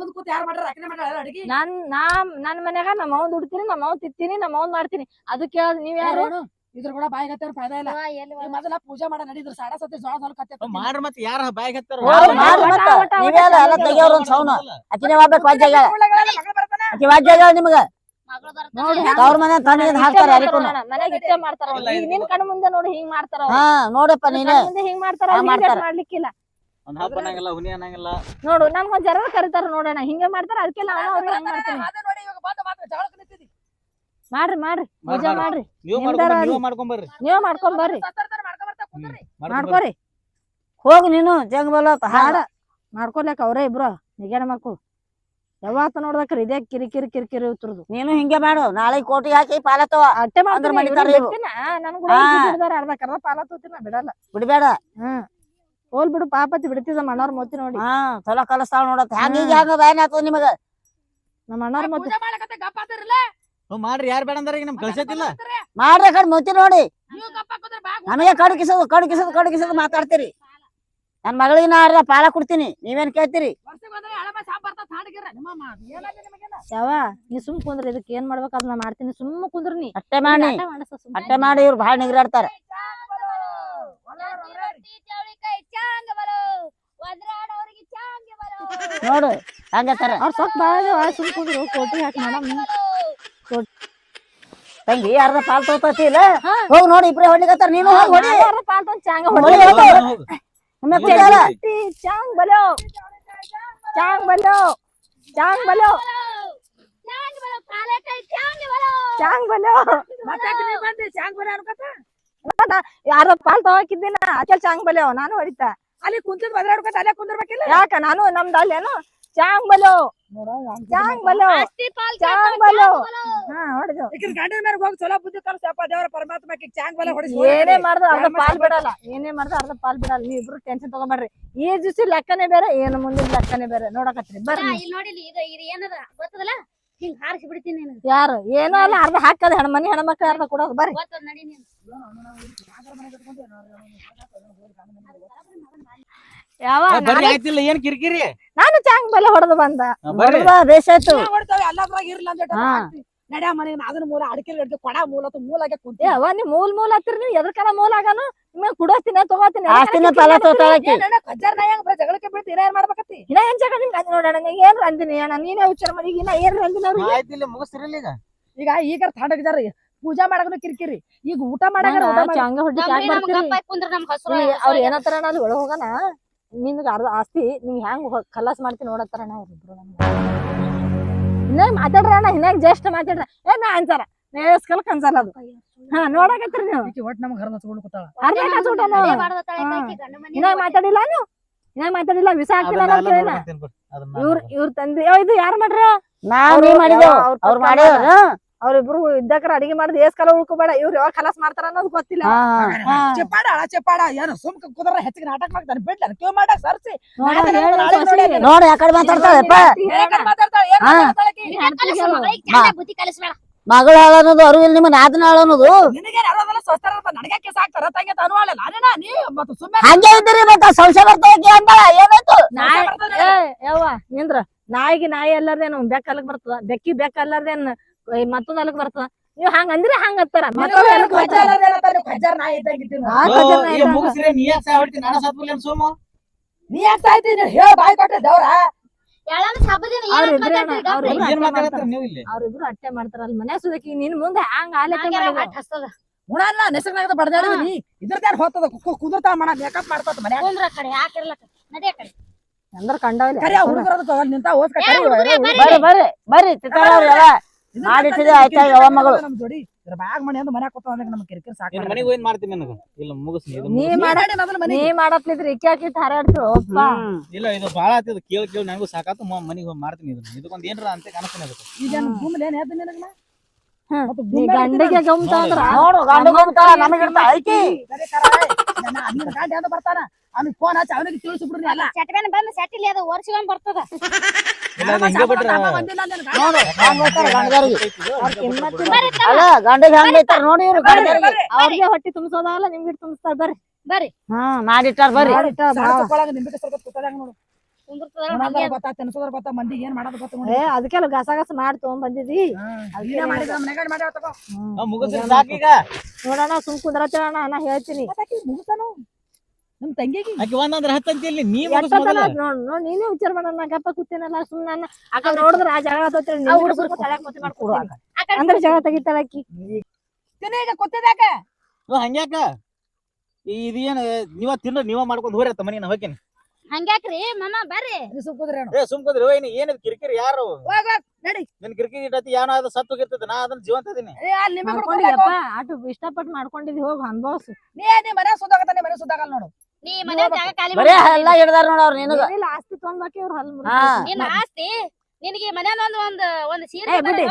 ಮುಂದ್ ಕೂತ್ ಯಾರು ಮಾಡ್ಯಾರ? ಅಕ್ಕನೆ ಮಾಡ್ಯಾಳ ಅಡಿಗೆ? ನಾನ್ ನಾ ನನ್ ಮನ್ಯಾಗ ನಮ್ಮ ಅವ್ನ್ ದುಡ್ತೀನಿ ನಮ್ಮ ಅವ್ನ್ ತಿತ್ತೀನಿ ನಮ್ಮ ಅವ್ನ್ ಮಾಡ್ತೀನಿ. ಅದಕ್ಕೆ ನೀವ್ ಯಾರು? ಇದ್ರ ಕೂಡ ಬಾಯಿ ಹತ್ತಾರ ಫಾಯ್ದಾ ಇಲ್ಲ. ಈ ಮೊದಲ ಪೂಜೆ ಮಾಡ ನಡೀದ್ರ ಸಾಡ ಸತಿ ಜೋಳ ಜೋಳ ಕತ್ತೆ ಮಾಡ್ರಿ ಮತ್ ಯಾರ ಬಾಯಿಗೆ ಹತ್ತಾರ ನೀವೇ ಅಲ್ಲ, ಎಲ್ಲ. ತೆಗಿಯೋರು ಒಂದ್ ಸೌನ. ನಿಮ್ಗ. ಮನೆ ಹಾಕ್ತಾರ ಮಾಡ್ತಾರ ನಿನ್ ಕಣ್ ಮುಂದೆ ನೋಡಿ ಹಿಂಗ್ ಮಾಡ್ತಾರ ಹಾ ನೋಡಪ್ಪ ನಿನ್ ಹಿಂಗ್ ಮಾಡ್ತಾರ. ಮಾಡ್ಲಿಕ್ಕಿಲ್ಲ. ಒಂದ್ ಹಬ್ಬ ಅನ್ನಂಗಿಲ್ಲ ಹುನಿ ಅನ್ನಂಗಿಲ್ಲ. ನೋಡು ನನ್ಗೊಂದ್ ಜರ ಕರಿತಾರ ನೋಡೋಣ ಹಿಂಗೆ ಮಾಡ್ತಾರ ಅದಕ್ಕೆ ನಾನು ಅವ್ರಿಗೆ ಹಂಗ್ ಮಾಡ್ತೀನಿ ಮಾಡ್ರಿ ಮಾಡ್ರಿ. ಮಜಾ ಮಾಡ್ರಿ. ನೀವು ನಿಮ್ದಾರ ಮಾಡ್ಕೊಂಡ್ ನೀವು ಮಾಡ್ಕೊಂಡು ಬರ್ರಿ. ನೀವ್ ಮಾಡ್ಕೊಂಡ್ ಬರ್ರಿ. ಮಾಡ್ಕೊಂಡ್ ಮಾಡ್ಕೋರಿ. ಹೋಗ್ ನೀನು ಜಂಗ್ ಬಲ ಹಾಡ. ಮಾಡ್ಕೊಡ್ಲಕ್ಕ ಅವ್ರೇ ಇಬ್ರು. ನಿಗೇನ ಮಕ್ಕಳು ಯಾವತ್ತ ನೋಡ್ಬೇಕ್ರಿ ಇದೇ ಕಿರಿ ಕಿರಿಕಿರಿ ಉತ್ತರದು. ನೀನು ಹಿಂಗೆ ಮಾಡು. ನಾಳೆ ಕೋಟಿ ಹಾಕಿ ಪಾಲತ್ತವ ಅಟ್ಟೆ ಅಂದ್ರ ಮಾಡ್ತಾರೆ ಮಡಿತಾರ ಇವ್ರು. ನನ್ ಕೂಡ ಹಾ. ಬಿಡ್ದಾರ ಅರ್ಧ ಕರ್ದ ಪಾಲ ತೂತಿನ ಬಿಡಲ್ಲ. ಬಿಡ್ಬೇಡ. ಹ್ಮ್. ಹೋಲ್ ಬಿಡು ಪಾಪತಿ ಬಿಡ್ತಿದ ಮಣ್ಣವ್ರ ಮೋತಿ ನೋಡಿ. ಹಾ ಚಲೋ ಕಲಸ್ತಾವ ನೋಡತ್. ಹ್ಯಾಂಗ ಹ್ಮ್. ಈಗ ಹ್ಯಾಂಗ ಬ್ಯಾನ್ ಆತದ ನಿಮಗ? ನಮ್ಮ ಅಣ್ಣವ್ರ ಮೊತ್ತಿ ಹ್ಞೂ ಮಾಡ್ರಿ. ಯಾರು ಬೇಡ ಅಂದ್ರೆ ಈಗ ನಮ್ ಕಳ್ಸತಿಲ್ಲ ಮಾಡ್ರಿ ಕಡೆ ಮುತ್ತಿ ನೋಡಿ. ನಮಗೆ ಕಡು ಕಿಸೋದು ಕಡು ಕಿಸೋದು ಕಡು ಕಿಸೋದು ಮಾತಾಡ್ತೀರಿ. ನನ್ನ ಮಗಳಿಗೆ ನಾ ಅರ್ಧ ಪಾಲ ಕೊಡ್ತೀನಿ. ನೀವೇನ್ ಕೇಳ್ತೀರಿ? ಯಾವ ನೀ ಸುಮ್ ಕುಂದ್ರಿ. ಇದಕ್ಕೆ ಏನ್ ಮಾಡ್ಬೇಕು? ಅದನ್ನ ಮಾಡ್ತೀನಿ. ಸುಮ್ಮ ಕುಂದ್ರಿ ನೀ. ಅಟ್ಟೆ ಮಾಡಿ. ಅಟ್ಟೆ ಮಾಡಿ ಇವ್ರು ಬಹಳ ನಿಗ್ರಾಡ್ತಾರ. ನೋಡು ಹಂಗತ್ತಾರ ಅವ್ರ ಸ್ವಲ್ಪ ಬಾಳ ಸುಮ್ ಕುಂದ್ರು ಕೋಟಿ ಹಾಕಿ ಮೇಡಮ್ ತಂಗಿ ಯಾರ್ದ ಪಾಲ್ ತೋತತಿ ಇಲ್ಲ? ಹೋಗ್ ನೋಡಿ ಇಬ್ರೇ ಹೊಡ್ಲಿಕತ್ತಾರ ನೀನು ಹೋಗಿ ಹೊಡಿ. ಪಾಲ್ ಚಾಂಗ ಹೊಡಿ. ಚಾಂಗ್ ಬಲೋ. ಚಾಂಗ್ ಬಲೋ. ಚಾಂಗ್ ಬಲೋ. ಚಾಂಗ್ ಬಲೋ ಯಾರ ಪಾಲ್ ತಗೋಕಿದ್ದೀನ? ಆಚೆ ಚಾಂಗ್ ಬಲೋ. ನಾನು ಹೊಡಿತಾ. ಅಲ್ಲಿ ಕುಂತ ಬದ್ರಾಡ್ಕೊತ ಅಲ್ಲೇ ಕುಂದಿರ್ಬೇಕಿಲ್ಲ? ಯಾಕ? ನಾನು ನಮ್ದು ಅಲ್ಲೇನು? ಚಾಂಗ್ ಬಲೋ ಚಾಂಗ್ ಬಲೋ ಚಾಂಗ್ ಬಲೋ ಹಾ ಹೊಡೆದು ಈಕಿನ ಗಂಡನ ಮೇಲೆ ಹೋಗಿ ಚಲೋ ಬುದ್ಧಿ ಕಲ್ಸಪ್ಪ ದೇವರ ಪರಮಾತ್ಮ ಆಕಿಗ್ ಚಾಂಗ್ ಬಲ ಹೊಡೆಸಿ ಏನೇ ಮಾಡ್ದು ಅರ್ಧ ಪಾಲ್ ಬಿಡಲ್ಲ ಏನೇ ಮಾಡ್ದು ಅರ್ಧ ಪಾಲ್ ಬಿಡಲ್ಲ ನೀ ಇಬ್ರು ಟೆನ್ಷನ್ ತಗೊಂಬೇಡ್ರಿ ಈ ದಿವ್ಸ ಲೆಕ್ಕನೇ ಬೇರೆ ಏನು ಮುಂದಿನ ಲೆಕ್ಕನೇ ಬೇರೆ ನೋಡಕತ್ರಿ ಬರ್ರಿ ಇಲ್ಲಿ ನೋಡಿಲಿ ಇದು ಇದು ಏನದ ಗೊತ್ತದಲ್ಲ ಹಿಂಗ್ ಹಾರಿಸಿ ಬಿಡ್ತೀನಿ ಯಾರು ಏನೋ ಅಲ್ಲ ಅರ್ಧ ಹಾಕದ ಹೆಣ್ ಮನಿ ಹೆಣ್ಮಕ್ಳು ಅರ್ಧ ಕೊಡೋದು ಬರ್ರಿ ಗೊತ್ತದ ನಡಿ ನೀನು ಯಾವ ಬರ್ರಿ ಆಯ್ತಿಲ್ಲ ಏನ್ ಕಿರಿಕಿರಿ? ನಾನು ಚಾಂಗ್ ಬೆಲೆ ಹೊಡೆದು ಬಂದ. ಬರ್ರಿ. ಬೇಷ್ ಆಯ್ತು ಹೊಡ್ತಾವೆ ಎಲ್ಲದ್ರಾಗ ಇರ್ಲಿ ಅಂತ ಹಾ. ನಡ್ಯಾ ಮನೆ ಅದನ್ನ ಮೂಲ ಅಡಿಕೆ ಅಡಿಕೆ ಕೊಡ ಮೂಲ ಮೂಲಾಗೆ ಕುಂತಿ ಅವ ನೀ ಮೂಲ ಮೂಲ ಹತ್ತಿರ ನೀವು ಎದಕ್ಕನ ಮೂಲ ಆಗಾನು ನಿಮ್ಗೆ ಕುಡೋತಿನ ತಗೋತೀನಿ. ಆಸ್ತಿನ ಕಜ್ಜಾರ್ ನಾಯ ಬರೀ ಜಗಳಕ್ಕೆ ಬೀಳ್ತಿ ಏನ್ ಮಾಡ್ಬೇಕತ್ತಿ? ಇನ್ನ ಏನ್ ಜಾಗ ನಿಮ್ಗೆ ಅಂದ್ ನೋಡೋಣ ಏನ್ ಅಂದಿನಿ ಅಣ್ಣ ನೀನೇ ವಿಚಾರ ಮಾಡಿ ಈಗ ಇನ್ನ ಏನ್ ಅಂದಿನ ಅವ್ರಿಗೆ? ಆಯ್ತಿಲ್ಲ ಮುಗಿಸ್ತಿರಲ್ಲ ಈಗ. ಈಗ ಪೂಜಾ ಮಾಡಕನು ಕಿರಿಕಿರಿ ಈಗ ಊಟ ಮಾಡಿ ಹೊಡ್ಡಿ ಬರ್ತೀರಿ ಹಸ್ರು ಅವ್ರ ಏನತ್ತಾರ ಅಲ್ಲಿ ಒಳಗ್ ಹೋಗಣ. ನಿನ್ಗ ಅರ್ಧ ಆಸ್ತಿ ನಿಂಗೆ ಹೆಂಗೆ ಖಲಾಸ್ ಮಾಡ್ತೀನಿ ನೋಡತ್ತಾರ ಅವ್ರಿಬ್ರು ಇನ್ನ ಮಾತಾಡ್ರಿ ಅಣ್ಣ ಹಿನ್ನಾಗ ಜಸ್ಟ್ ಮಾತಾಡ್ರ. ಏ ನಾ ಅನ್ಸಾರ. ನೇಸ್ಕಲ್ ಕನ್ಸಲ್ಲ ಅದು. ಹಾ ನೋಡಕತ್ರಿ ನೀವು. ಒಟ್ ನಮ್ಗ್ ಹರದ ತಗೊಂಡು ಕೂತಾಳ. ಅರ್ಧ ಕನ್ಸುಟನು ಅದೇ ಮಾಡ್ದತ್ತಾಳೆ ಹಾ. ಮನೆ ಇನ್ನ ಮಾತಾಡಿಲ್ಲ ನೀವು? ಇನ್ನ ಮಾತಾಡಿಲ್ಲ? ವಿಸ ಹಾಕಿಲ್ಲ ಇವ್ರ ಇವ್ರ ತಂದೆ ಇದು ಯಾರು ಮಾಡ್ರ? ನಾನು ನೀ ಮಾಡಿದೇವ್ ಅವ್ರ್ ಮಾಡ್ಯಾರ. ಅವ್ರಿಬ್ರು ಇದ್ದಕ್ರ ಅಡಿಗೆ ಮಾಡಿದ್ ಏಸ್ ಕಾಲ ಉಳ್ಕೋಬೇಡ ಇವ್ರು ಯಾವಾಗ ಕಲಾಸ್ ಮಾಡ್ತಾರ ಅನ್ನೋದು ಗೊತ್ತಿಲ್ಲ. ಚಪ್ಪಾಡ ಚಪ್ಪಾಡ ಚೆಪ್ಪಾಡ ಅಳ ಚೆಪ್ಪಾಡ. ಏನು ಸುಮ್ಕ ಕುದ್ರ ಹೆಚ್ಚಿಗೆ ನಾಟಕ ಮಾಡ್ತಾನೆ. ಬಿಡ್ಲ ಕ್ಯೂ ಮಾಡಕ್ ಸರ್ಸಿ. ನೋಡ ನಾಳೆ ಹೇಳು ನಾಳೆ ಸೊಸಿ. ನೋಡಿ. ನೋಡಿ ಆ ಕಡೆ ಮಾತಾಡ್ತಾಳಪ್ಪ ಏನ್ ಮಾತಾಡ್ತಾಳೆ ಮಗಳ ಅನ್ನೋದು ಅರಿವಿಲ್ಲ ನಿಮ್ಮ ನಾದನ ಅನ್ನೋದು ಹಂಗೆ ನೀ ಮತ್ತೆ ಸುಮ್ಮನೆ ಹಂಗೆ ಇದ್ದೀರಿ ಮತ್ತ ಸಂಶಯ ಬರ್ತಾಕಿ ಅಂತ ಏನಾಯ್ತು? ಯವ್ವ. ನಿಂದ್ರ ನಾಯಿಗೆ ನಾಯಿ ಎಲ್ಲಾರ್ದೇನು ಬೆಕ್ಕ ಅಲ್ಲಿಗ್ ಬರ್ತದ? ಬೆಕ್ಕಿ ಬೆಕ್ಕ ಅಲ್ಲಾರ್ದೇನ್ ಮತ್ತೊಂದ್ ಅಲಕ್ ಬರ್ತದ. ನೀವ್ ಹಂಗ ಅಂದ್ರೆ ಹಂಗ ಹತ್ತಾರ ಮತ್ತೊಂದ್ ಬರ್ತದ. ಇದ್ದಂಗ. ನೀ ಯಾಕೆ ಸಾಯ್ತೀನಿ ಹೇಳ ಬಾಯ್ ಕೊಟ್ಟೆ ದೇವ್ರ. ಸಬ್ಬದಿನ ಅವ್ರ್ ಮಾತಾಡ್ತೀರಿ ಅವ್ರ್ ಗಪ್ಪ? ಇಬ್ರೇ ಮಾತಾಡತ್ತೀರಿ ಮಾಡ್ತಾರ. ಅವ್ರಿಬ್ರು ಅಟ್ಟೆ ಮಾಡ್ತಾರಲ್ಲ ಮನೆ ಸುದಕಿ ನಿನ್ ಮುಂದೆ ಹಂಗ ಆಲಕ್ಕೆ ನಂಗ್ಯಾರ ಮಾಡಿದ್ರು. ಹೊಟ್ಟ್ ಹಸ್ತದ. ಉಣಲ್ಲ ನೆಸಗ್ನಾಗ ನೀ. ಇದ್ರದ್ದೇನ್ ಹೋಗ್ತದ ಕುದುರ್ತಾ ಮಾಡ ಮೇಕಪ್ ಮಾಡ್ಕೊತ ಮನ್ಯಾಗ. ಕುಂದ್ರ ಆ ಕಡೆ ಯಾಕಿರ್ಲಕ್ಕ ನಡಿ ಆ ಕಡೆ. ಅಂದ್ರ ಕಂಡವಲ್ಲ ಕರಿ ಹುಡುಗರದು ನಿಂತ ಓದ್ಕ ಏ, ಕರಿ ಹುಡ್ಗ್ರೇ ಬರ್ರಿ. ಬರ್ರಿ ಬರ್ರಿ. ಮಾಡಿಟ್ಟಿದೆ ಆಯ್ತಾ ಯಾವ ಮಗಳು? ನಮ್ ಜೋಡಿ. ಬ್ಯಾಗ್ ಮನೆ ನಮ್ ಕಿರಿಕಿರಿ ಸಾಕು ನಿನ್ನ ಮನೆಗೆ ಹೋಗಿ ಮಾಡ್ತೀನಿ ನನಗೆ. ಇಲ್ಲ ಮುಗಿಸ್ ನೀ ನೀ. ಮಾಡ ಮನೆ ನೀ ಮಾಡತ್ಲಿದ್ರ ಇಕ್ಕಿ ಹಾಕಿ ಹಾರಾಡ್ತಿರು ಅಪ್ಪ ಇಲ್ಲ ಇದು ಭಾಳ ಆತಿದ್ ಕೇಳಿ ಕೇಳಿ ನನಗೂ ಸಾಕಾತು. ಮನೆಗೆ ಹೋಗಿ ಮಾಡ್ತೀನಿ ಇದನ್ನ. ಇದಕ್ಕೊಂದು ಏನ್ರ ಅಂತ ಕಾಣಿಸ್ತೀನಿ ಅದಕ್ಕೆ. ಈಗ ಗುಮ್ಮಲ್ ಏನ್ ಹೇಳ್ತೀನಿ ನಿನಗ ಹ್ಮ್. ನೀ ಗಂಡಿಗೆ ಗಮ್ತ ಅಂದ್ರ ನೋಡು ಗಂಡ ಬಂತಾಳ ನಮಗಿರ್ತ ಐತಿ ನನ್ನ ಗಂಡ ಬರ್ತಾನ. ಅವ್ನಿಗೆ ಫೋನ್ ಹಚ್ಚಿ ಅವನಿಗೆ ತಿಳಿಸ್ಬಿಡ್ರಿ ಅಲ್ಲ. ಸೆಟ್ಬೇನ್ ಬಂದ್ ಸೆಟ್ಟಿಲಿ ಅದು ವರ್ಷಗೊಂದು ಬರ್ತದ? ನೋಡು ಅಲ್ಲ ಗಂಡಿಗೆ ಹಂಗ ಇವ್ರು ಅವ್ರಿಗೆ ಹೊಟ್ಟಿ ತುಂಬಿಸೋದಲ್ಲ ನಿಮ್ಗೆ ತುಂಬಿಸ್ತಾರ ಬರ್ರಿ. ಬರ್ರಿ. ಹಾ ಮಾಡಿಟ್ಟಾರ ಬರ್ರಿ. ಅದಕ್ಕೆಲ್ಲ ಗಸ ಗಸ ಮಾಡಿ ತಗೊಂಡ್ ಬಂದಿದಿ ನೀನೇ ಮಾಡಿದ್ರ ಮನೆಗಾಡ್ ಮಾಡ್ಯಾವ ತಗೋ. ಮುಗಿಸ್ರಿ ಸಾಕೀಗ ನೋಡೋಣ ಸುಮ್ ಕುಂದ್ರತ್ತೇಳಣ ನಾ ಹೇಳ್ತೀನಿ. ನಮ್ ತಂಗಿಗೆ ಆಕಿ ಒಂದಂದ್ರ ಹತ್ತಂತಿ ಇಲ್ಲಿ ನೀ ಮುಗಿಸ್ ಎಷ್ಟೊತ್ತನ ನೋಡ್ ನೋಡ್ ನೀನೇ ವಿಚಾರ ಮಾಡಲ್ಲ ನಾ ಗಪ್ಪ ಕೂತೇನಲ್ಲ ಸುಮ್ಮನೆ ನಾನು ಆಕ ನೋಡಿದ್ರ ಆ ಜಗಳ ಆತೋತ್ರಿ ಆ ಹುಡುಗರು ತಲೆಗೆ ಮತ್ತೆ ಮಾಡ್ಕೊಡು ಅಂದ್ರೆ ಜಗಳ ತೆಗಿತಾಳಕಿ ತಿನ್ನ ಈಗ ಕೂತಿದಾಕ ಓ, ಹಂಗ್ಯಾಕ ಇದು ಏನು ನೀವ ತಿನ್ನ ನೀವ ಮಾಡ್ಕೊಂಡು ಹೋರಿ ಅತ್ತ ಮನಿ ನಾ ಹೋಗ್ತೀನಿ. ಹಂಗ್ಯಾಕ್ರಿ ಮಾಮ ಬರ್ರಿ. ಸುಕ್ಕುದ್ರಿ ಏ ಸುಮ್ಕದ್ರಿ ಏನ್ ಏನಿದ್ ಕಿರಿಕಿರಿ ಯಾರು? ಹೋಗ್ ಹೋಗ್ ನಡಿ. ನಿನ್ ಕಿರಿಕಿರಿ ಇಟ್ಟತಿ ಏನೋ ಅದು ಸತ್ತು ಹೋಗಿರ್ತದೆ ನಾ ಅದನ್ನ ಜೀವಂತ ಇದೀನಿ. ಏ ಅಲ್ಲಿ ನಿಮಗೆ ಮಾಡ್ಕೊಂಡಿದ್ಯಪ್ಪ ಆಟು ಇಷ್ಟಪಟ್ಟು ಮಾಡ್ಕೊಂಡಿದ್ವಿ ಹೋಗಿ ಅನ್ಭವ್ಸು ನೀ ನೀ ಮನೆ ಸುದ್ದಾಗತ್ತ ನೀ ಮನೆ ಸುದ್ದಾಗಲ್ಲ ನೋಡು. ನೀ ಮನೆ ಜಾಗ ಖಾಲಿ ಬರೇ ಮಾಡಿ ಎಲ್ಲ ಹಿಡ್ದಾರ ನೋಡ ಅವ್ರ ನಿನಗ. ಏನಿಲ್ಲ ಆಸ್ತಿ ತೊಗೊಂಡ್ಬಾಕಿ ಅವ್ರ ಹಲ್ ಹಾ. ನಿನ್ನ ಆಸ್ತಿ ನಿನಗೆ ಮನ್ಯಾನ ಒಂದ್ ಒಂದ್ ಒಂದ್ ಸೀರೆ ಏ ಬಿಡಿ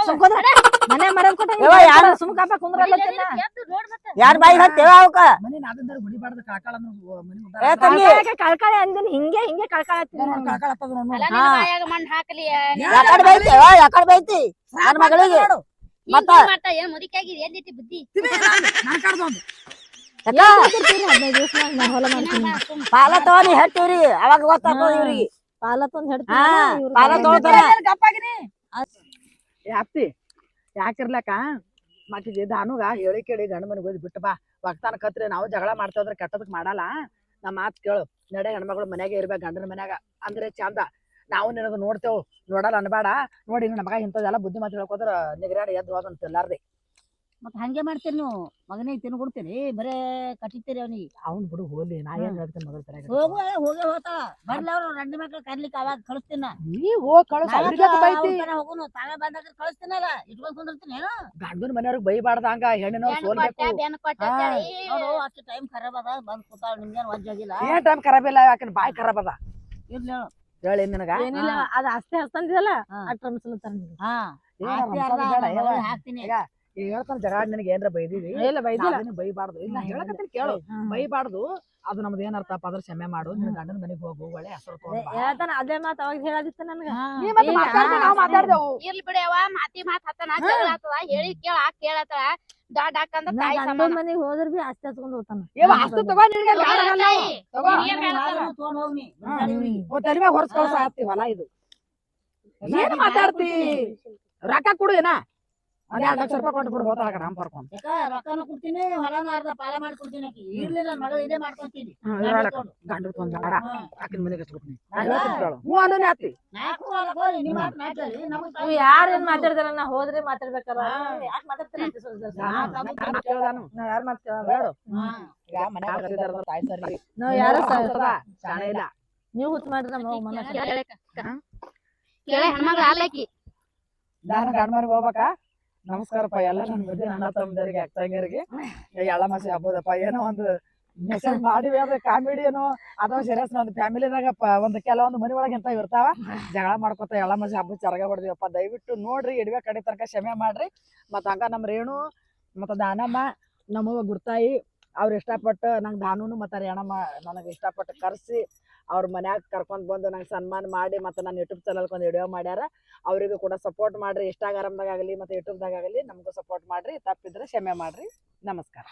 ಮನೆ ಮರದ್ ಕೊಟ್ಟ ಯವ್ವ, ಯಾರು- ಸುಮ್ ಕಾಪ ಕುಂದ್ರಲ್ಲ ಎದ್ದು ನೋಡ್ ಮತ್ತೆ. ಯಾರ ಬಾಯಿ ಹತ್ತೇವ ಮನೆ ನಾದಂದ್ರೆ ಗುಡಿಬಾರ್ದು ಕಾಕಾಳ ಮನೆ ಏ ಅಂದಿನಿ? ಹಿಂಗೆ ಹಿಂಗೆ ಕಳ್ಕಳ ನೋಡು ಕಾಕಾಳ ಹತ್ತದ ನೋಡು ಅಲ್ಲ ಹಾ. ನಿನ್ನ ಬಾಯಾಗ ಮಣ್ಣ್ ಹಾಕಲಿ ಯಾಕಡೆ ಬೈತೇವ ಯಾಕಡೆ ಬೈತಿ? ನನ್ನ ಮಗಳಿಗೆ. ಮತ್ತೆ? ಮಾಡ್ತಾ ಏನ್ ಮುದಿಕಾಗಿ ಎಲ್ಲಿತಿ ಬುದ್ಧಿ? ನಾನು ಯಾಕ ಹದಿನೈದು ದಿವಸ ನಾ ಹೊಲ ಪಾಲ ತಗೊಂಡಿ ಹೇಳ್ತೀವ್ರಿ ಅವಾಗ ಗೊತ್ತಾಗ್ತದ ಇವ್ರಿಗೆ ಪಾಲ ತಂದ್ ಹಾ, ಹೇಳ್ತೀನಿ ಪಾಲ ತಗೊಳ್ತಾರ ಗಪ್ಪಾಗಿನಿ ಯಾಪ್ತಿ ಯಾಕಿರ್ಲಕ್ಕ ಮತ್ತಿದೆ ದಾನುಗ ಹೇಳಿ ಕೇಳಿ ಗಂಡ ಮನೆಗೆ ಹೋಗಿ ಬಿಟ್ಟು ಬಾ. ವಕ್ತಾನ ಕತ್ರಿ ನಾವು ಜಗಳ ಮಾಡ್ತಾ ಇದ್ರೆ ಕೆಟ್ಟದಕ್ ಮಾಡಲ್ಲ. ನಮ್ಮ ಮಾತು ಕೇಳು. ನಡೆ ಹೆಣ್ಮಗಳು ಮನ್ಯಾಗೆ ಇರ್ಬೇಕು ಗಂಡನ ಮನ್ಯಾಗ. ಅಂದ್ರೆ ಚಂದ. ನಾವು ನಿನಗ ನೋಡ್ತೇವ್. ನೋಡಲ್ಲ ಅನ್ಬೇಡ. ನೋಡಿ ನಮಗ ಮಗ ಇಂಥದ್ದೆಲ್ಲ ಬುದ್ಧಿ ಮಾತು ಹೇಳ್ಕೋದ್ರ ನಿಗರಾಡಿ ಎದ್ದು ಹೋದಂತ ಎಲ್ಲಾರ್ದಿ. ಮತ್ ಹಂಗೆ ಮಾಡ್ತೀರಿ ನೀವು. ಮಗನೇ ತಿನ್ ಕೊಡ್ತೀರಿ ಬರೇ ಕಟ್ಟಿತೀರಿ ಅವನಿಗೆ. ಅವ್ನ್ ಬಿಡು ಹೋಗ್ಲಿ. ನಾ ಏನ್ ಹೇಳ್ತೇನೆ ಮಗಳ ತರ ಹೋಗು ಹೋಗೇ ಹೋತಾ ಬರ್ಲಿ ಅವ್ರು ರಂಡಿ ಮಕ್ಳು ಕರ್ಲಿಕ್ಕೆ ಅವಾಗ ಕಳಿಸ್ತೀನಿ. ನೀ ಹೋಗ್ ಕಳ್ಸ. ಅವ್ರಿಗೆ ಅವ್ರ ಬೈತಿ ಹೋಗುನು. ತಾವೇ ಬಂದಾಗ ಕಳಿಸ್ತೀನಲ್ಲ. ಇಟ್ಕೊಂಡ್ ಕುಂದಿರ್ತೀನಿ ಏನೋ? ಗಂಡನ ಮನೆಯವ್ರಿಗೆ ಬೈಬಾರ್ದ ಹಂಗ? ಹೆಣ್ಣಿನವ್ರು ಸೋಲ್ಬೇಕು. ನೋಡು ಅಷ್ಟು ಟೈಮ್ ಖರಾಬ್ ಅದ. ಬಂದ್ ಕೂತಾಳ. ನಿಮ್ಗೇನ್ ವಜ್ಜಾಗಿಲ್ಲ ಏನ್ ಟೈಮ್ ಖರಾಬ್ ಇಲ್ಲ? ಯಾಕಂದ್ರೆ ಬಾಯಿ ಖರಾಬ್ ಅದ? ಇರ್ಲಿ ಹೇಳು. ಹೇಳಿ ನಿನಗ? ಏನಿಲ್ಲ ಅದ ಅಷ್ಟೇ ಹಸ್ತಂದಿದಲ್ಲ ಹಾ. ಅಟ್ರ ಅನ್ಸಲತ್ತಾರ ನಿಮ್ಗೆ. ಹಾ. ಹಾಕ್ತೀನಿ. ಹೇಳ್ತಾನ ಜಗಳ ನಿನಗೆ ಏನ್ರ ಬೈದೀವಿ ಇಲ್ಲ ಬೈದಿಲ್ಲ. ನೀನು ಬೈಬಾರ್ದು. ಇಲ್ಲ ಹೇಳಕತ್ತೀನಿ ಕೇಳು. ಬೈಬಾರ್ದು. ಅದು ನಮ್ದು ಅರ್ಥಪ್ಪ ಅದ್ರ ಕ್ಷಮೆ ಮಾಡು. ನಿನ್ನ ಗಂಡನ ಮನೆಗೆ ಹೋಗು ಒಳ್ಳೆ ಹೆಸರು. ಹೇಳ್ತಾನ ಅದೇ ಮಾತು ಅವಾಗ ಹೇಳದಿತ್ತು ನನ್ಗ. ನಾವು ಮಾತಾಡ್ದೆವು ಇರ್ಲಿ ಬಿಡವ ಮಾತಿ ಮಾತ್ ಹತ್ತನ ಜಗಳ ಆತದ. ಹೇಳಿ ಕೇಳ ಕೇಳತ್ತಳ ಡಾಡ್ ಹಾಕಂದ್ರ ನಾ ತಾಯಿ ಸಮಾನ. ಮನೆಗ್ ಹೋದ್ರ ಬಿ ಹೋಗ್ತಾನ. ತಗೋ ನಿನಗೆ ತಗೋ ಏನ್ ತಗೊಂಡ್ ಹೋಗ್ನಿ. ತಲೆ ಮ್ಯಾಗ ಇದು. ಏನ್ ಮಾತಾಡ್ತಿ? ರೊಕ್ಕ ಕೊಡು ಏನ? ಒಂದ್ ಎರಡ್ ಲಕ್ಷ ರೂಪಾಯಿ ಕೊಟ್ಟು ಬಿಡು ಹೋತಾಳ ಕಡೆ ಹಂಪ್ ಯಾಕ ರೊಕ್ಕನು ಕೊಡ್ತೀನಿ ಹೊಲನ ಅರ್ಧ ಪಾಲ ಮಾಡಿ ಕೊಡ್ತೀನಿ ಆಕಿ ಇರ್ಲಿ ನನ್ ಮಗಳು ಇದೇ ಮಾಡ್ಕೊಂತೀನಿ. ಗಂಡ ತೊಂದ್ ಬೇಡ. ಹಾ. ಆಕಿನ ಮನೆಗೆ ಹಚ್ಕೊಟ್ನಿ ಹ್ಞೂ ಅನ್ನೋನೇ ಆತಿ ನಾಲ್ಕು ಹೊಲ ಹೋಗ್ಲಿ, ನಿಮ್ ಮಾತ್ ನಾ ಕೇಳಿ, ನೀವು ಯಾರು ಏನ್ ಮಾತಾಡ್ತಾರ? ನಾ ಹೋದ್ರೆ ಮಾತಾಡ್ಬೇಕಲ್ಲ. ಯಾಕೆ ಮಾತಾಡ್ತೀರ ನಾವ್ ಯಾರ್ ಮಾತ್ ಕೇಳಲ್ಲ. ಹೇಳು ಹಾ. ಈಗ ಮನ್ಯಾಗ ಕರ್ಸಿದಾರ ತಾಯಿ ಸರಿ. ನಾವ್ ಯಾರ ಶಾಣೆ ಇಲ್ಲ. ನೀವ್ ಹುಚ್ಚ ಮಾಡ್ರಿ ನಮ್ಮ ಮನ ಕೇಳ ನಾನು ಹೋಗ್ಬೇಕಾ? ನಮಸ್ಕಾರಪ್ಪ ಎಲ್ಲ ನನ್ನ ಮದುವೆ ನನ್ನ ತಮ್ಮದರಿಗೆ ತಂಗಿಯರಿಗೆ. ಎಳ್ಳ ಮಸಿ, ಹಬ್ಬದಪ್ಪ, ಏನೋ ಒಂದು ಮೆಸೇಜ್ ಮಾಡಿವಿ ಅಂದ್ರೆ ಕಾಮಿಡಿ ಏನೋ ಅಥವಾ ಸೀರಿಯಸ್ ಒಂದು ಫ್ಯಾಮಿಲಿದಾಗ ಒಂದು ಕೆಲವೊಂದು ಮನೆ ಒಳಗೆ ಎಂತ ಇರ್ತಾವ? ಜಗಳ ಮಾಡ್ಕೊತ ಎಳ್ಳ ಮಸಿ ಹಬ್ಬ ಚರಗ ಹೊಡೆದಿವಪ್ಪ. ದಯವಿಟ್ಟು ನೋಡ್ರಿ, ಇಡುವೆ ಕಡೆ ತನಕ ಕ್ಷಮೆ ಮಾಡ್ರಿ. ಮತ್ತು ಹಂಗ ನಮ್ಮ ರೇಣು, ಮತ್ತು ದಾನಮ್ಮ ನಮ್ಮವ್ವ ಗುರ್ತಾಯಿ ಅವ್ರು ಇಷ್ಟಪಟ್ಟು ನಂಗೆ ದಾನೂನು ಮತ್ತು ಹರಿಯಾಣಮ್ಮ ನನಗೆ ಇಷ್ಟಪಟ್ಟು ಕರೆಸಿ, ಅವ್ರ ಮನ್ಯಾಗ ಕರ್ಕೊಂಡು ಬಂದು ನಂಗೆ ಸನ್ಮಾನ ಮಾಡಿ ಮತ್ತು ನನ್ನ ಯೂಟ್ಯೂಬ್ ಚಾನಲ್ಗೆ ಒಂದು ವಿಡಿಯೋ ಮಾಡ್ಯಾರ. ಅವರಿಗೂ ಕೂಡ ಸಪೋರ್ಟ್ ಮಾಡ್ರಿ. ಇನ್ಸ್ಟಾಗ್ರಾಮ್ದಾಗ ಆಗಲಿ ಮತ್ತು ಯೂಟ್ಯೂಬ್ದಾಗ ಆಗಲಿ ನಮಗೂ ಸಪೋರ್ಟ್ ಮಾಡ್ರಿ. ತಪ್ಪಿದ್ರೆ ಕ್ಷಮೆ ಮಾಡ್ರಿ. ನಮಸ್ಕಾರ.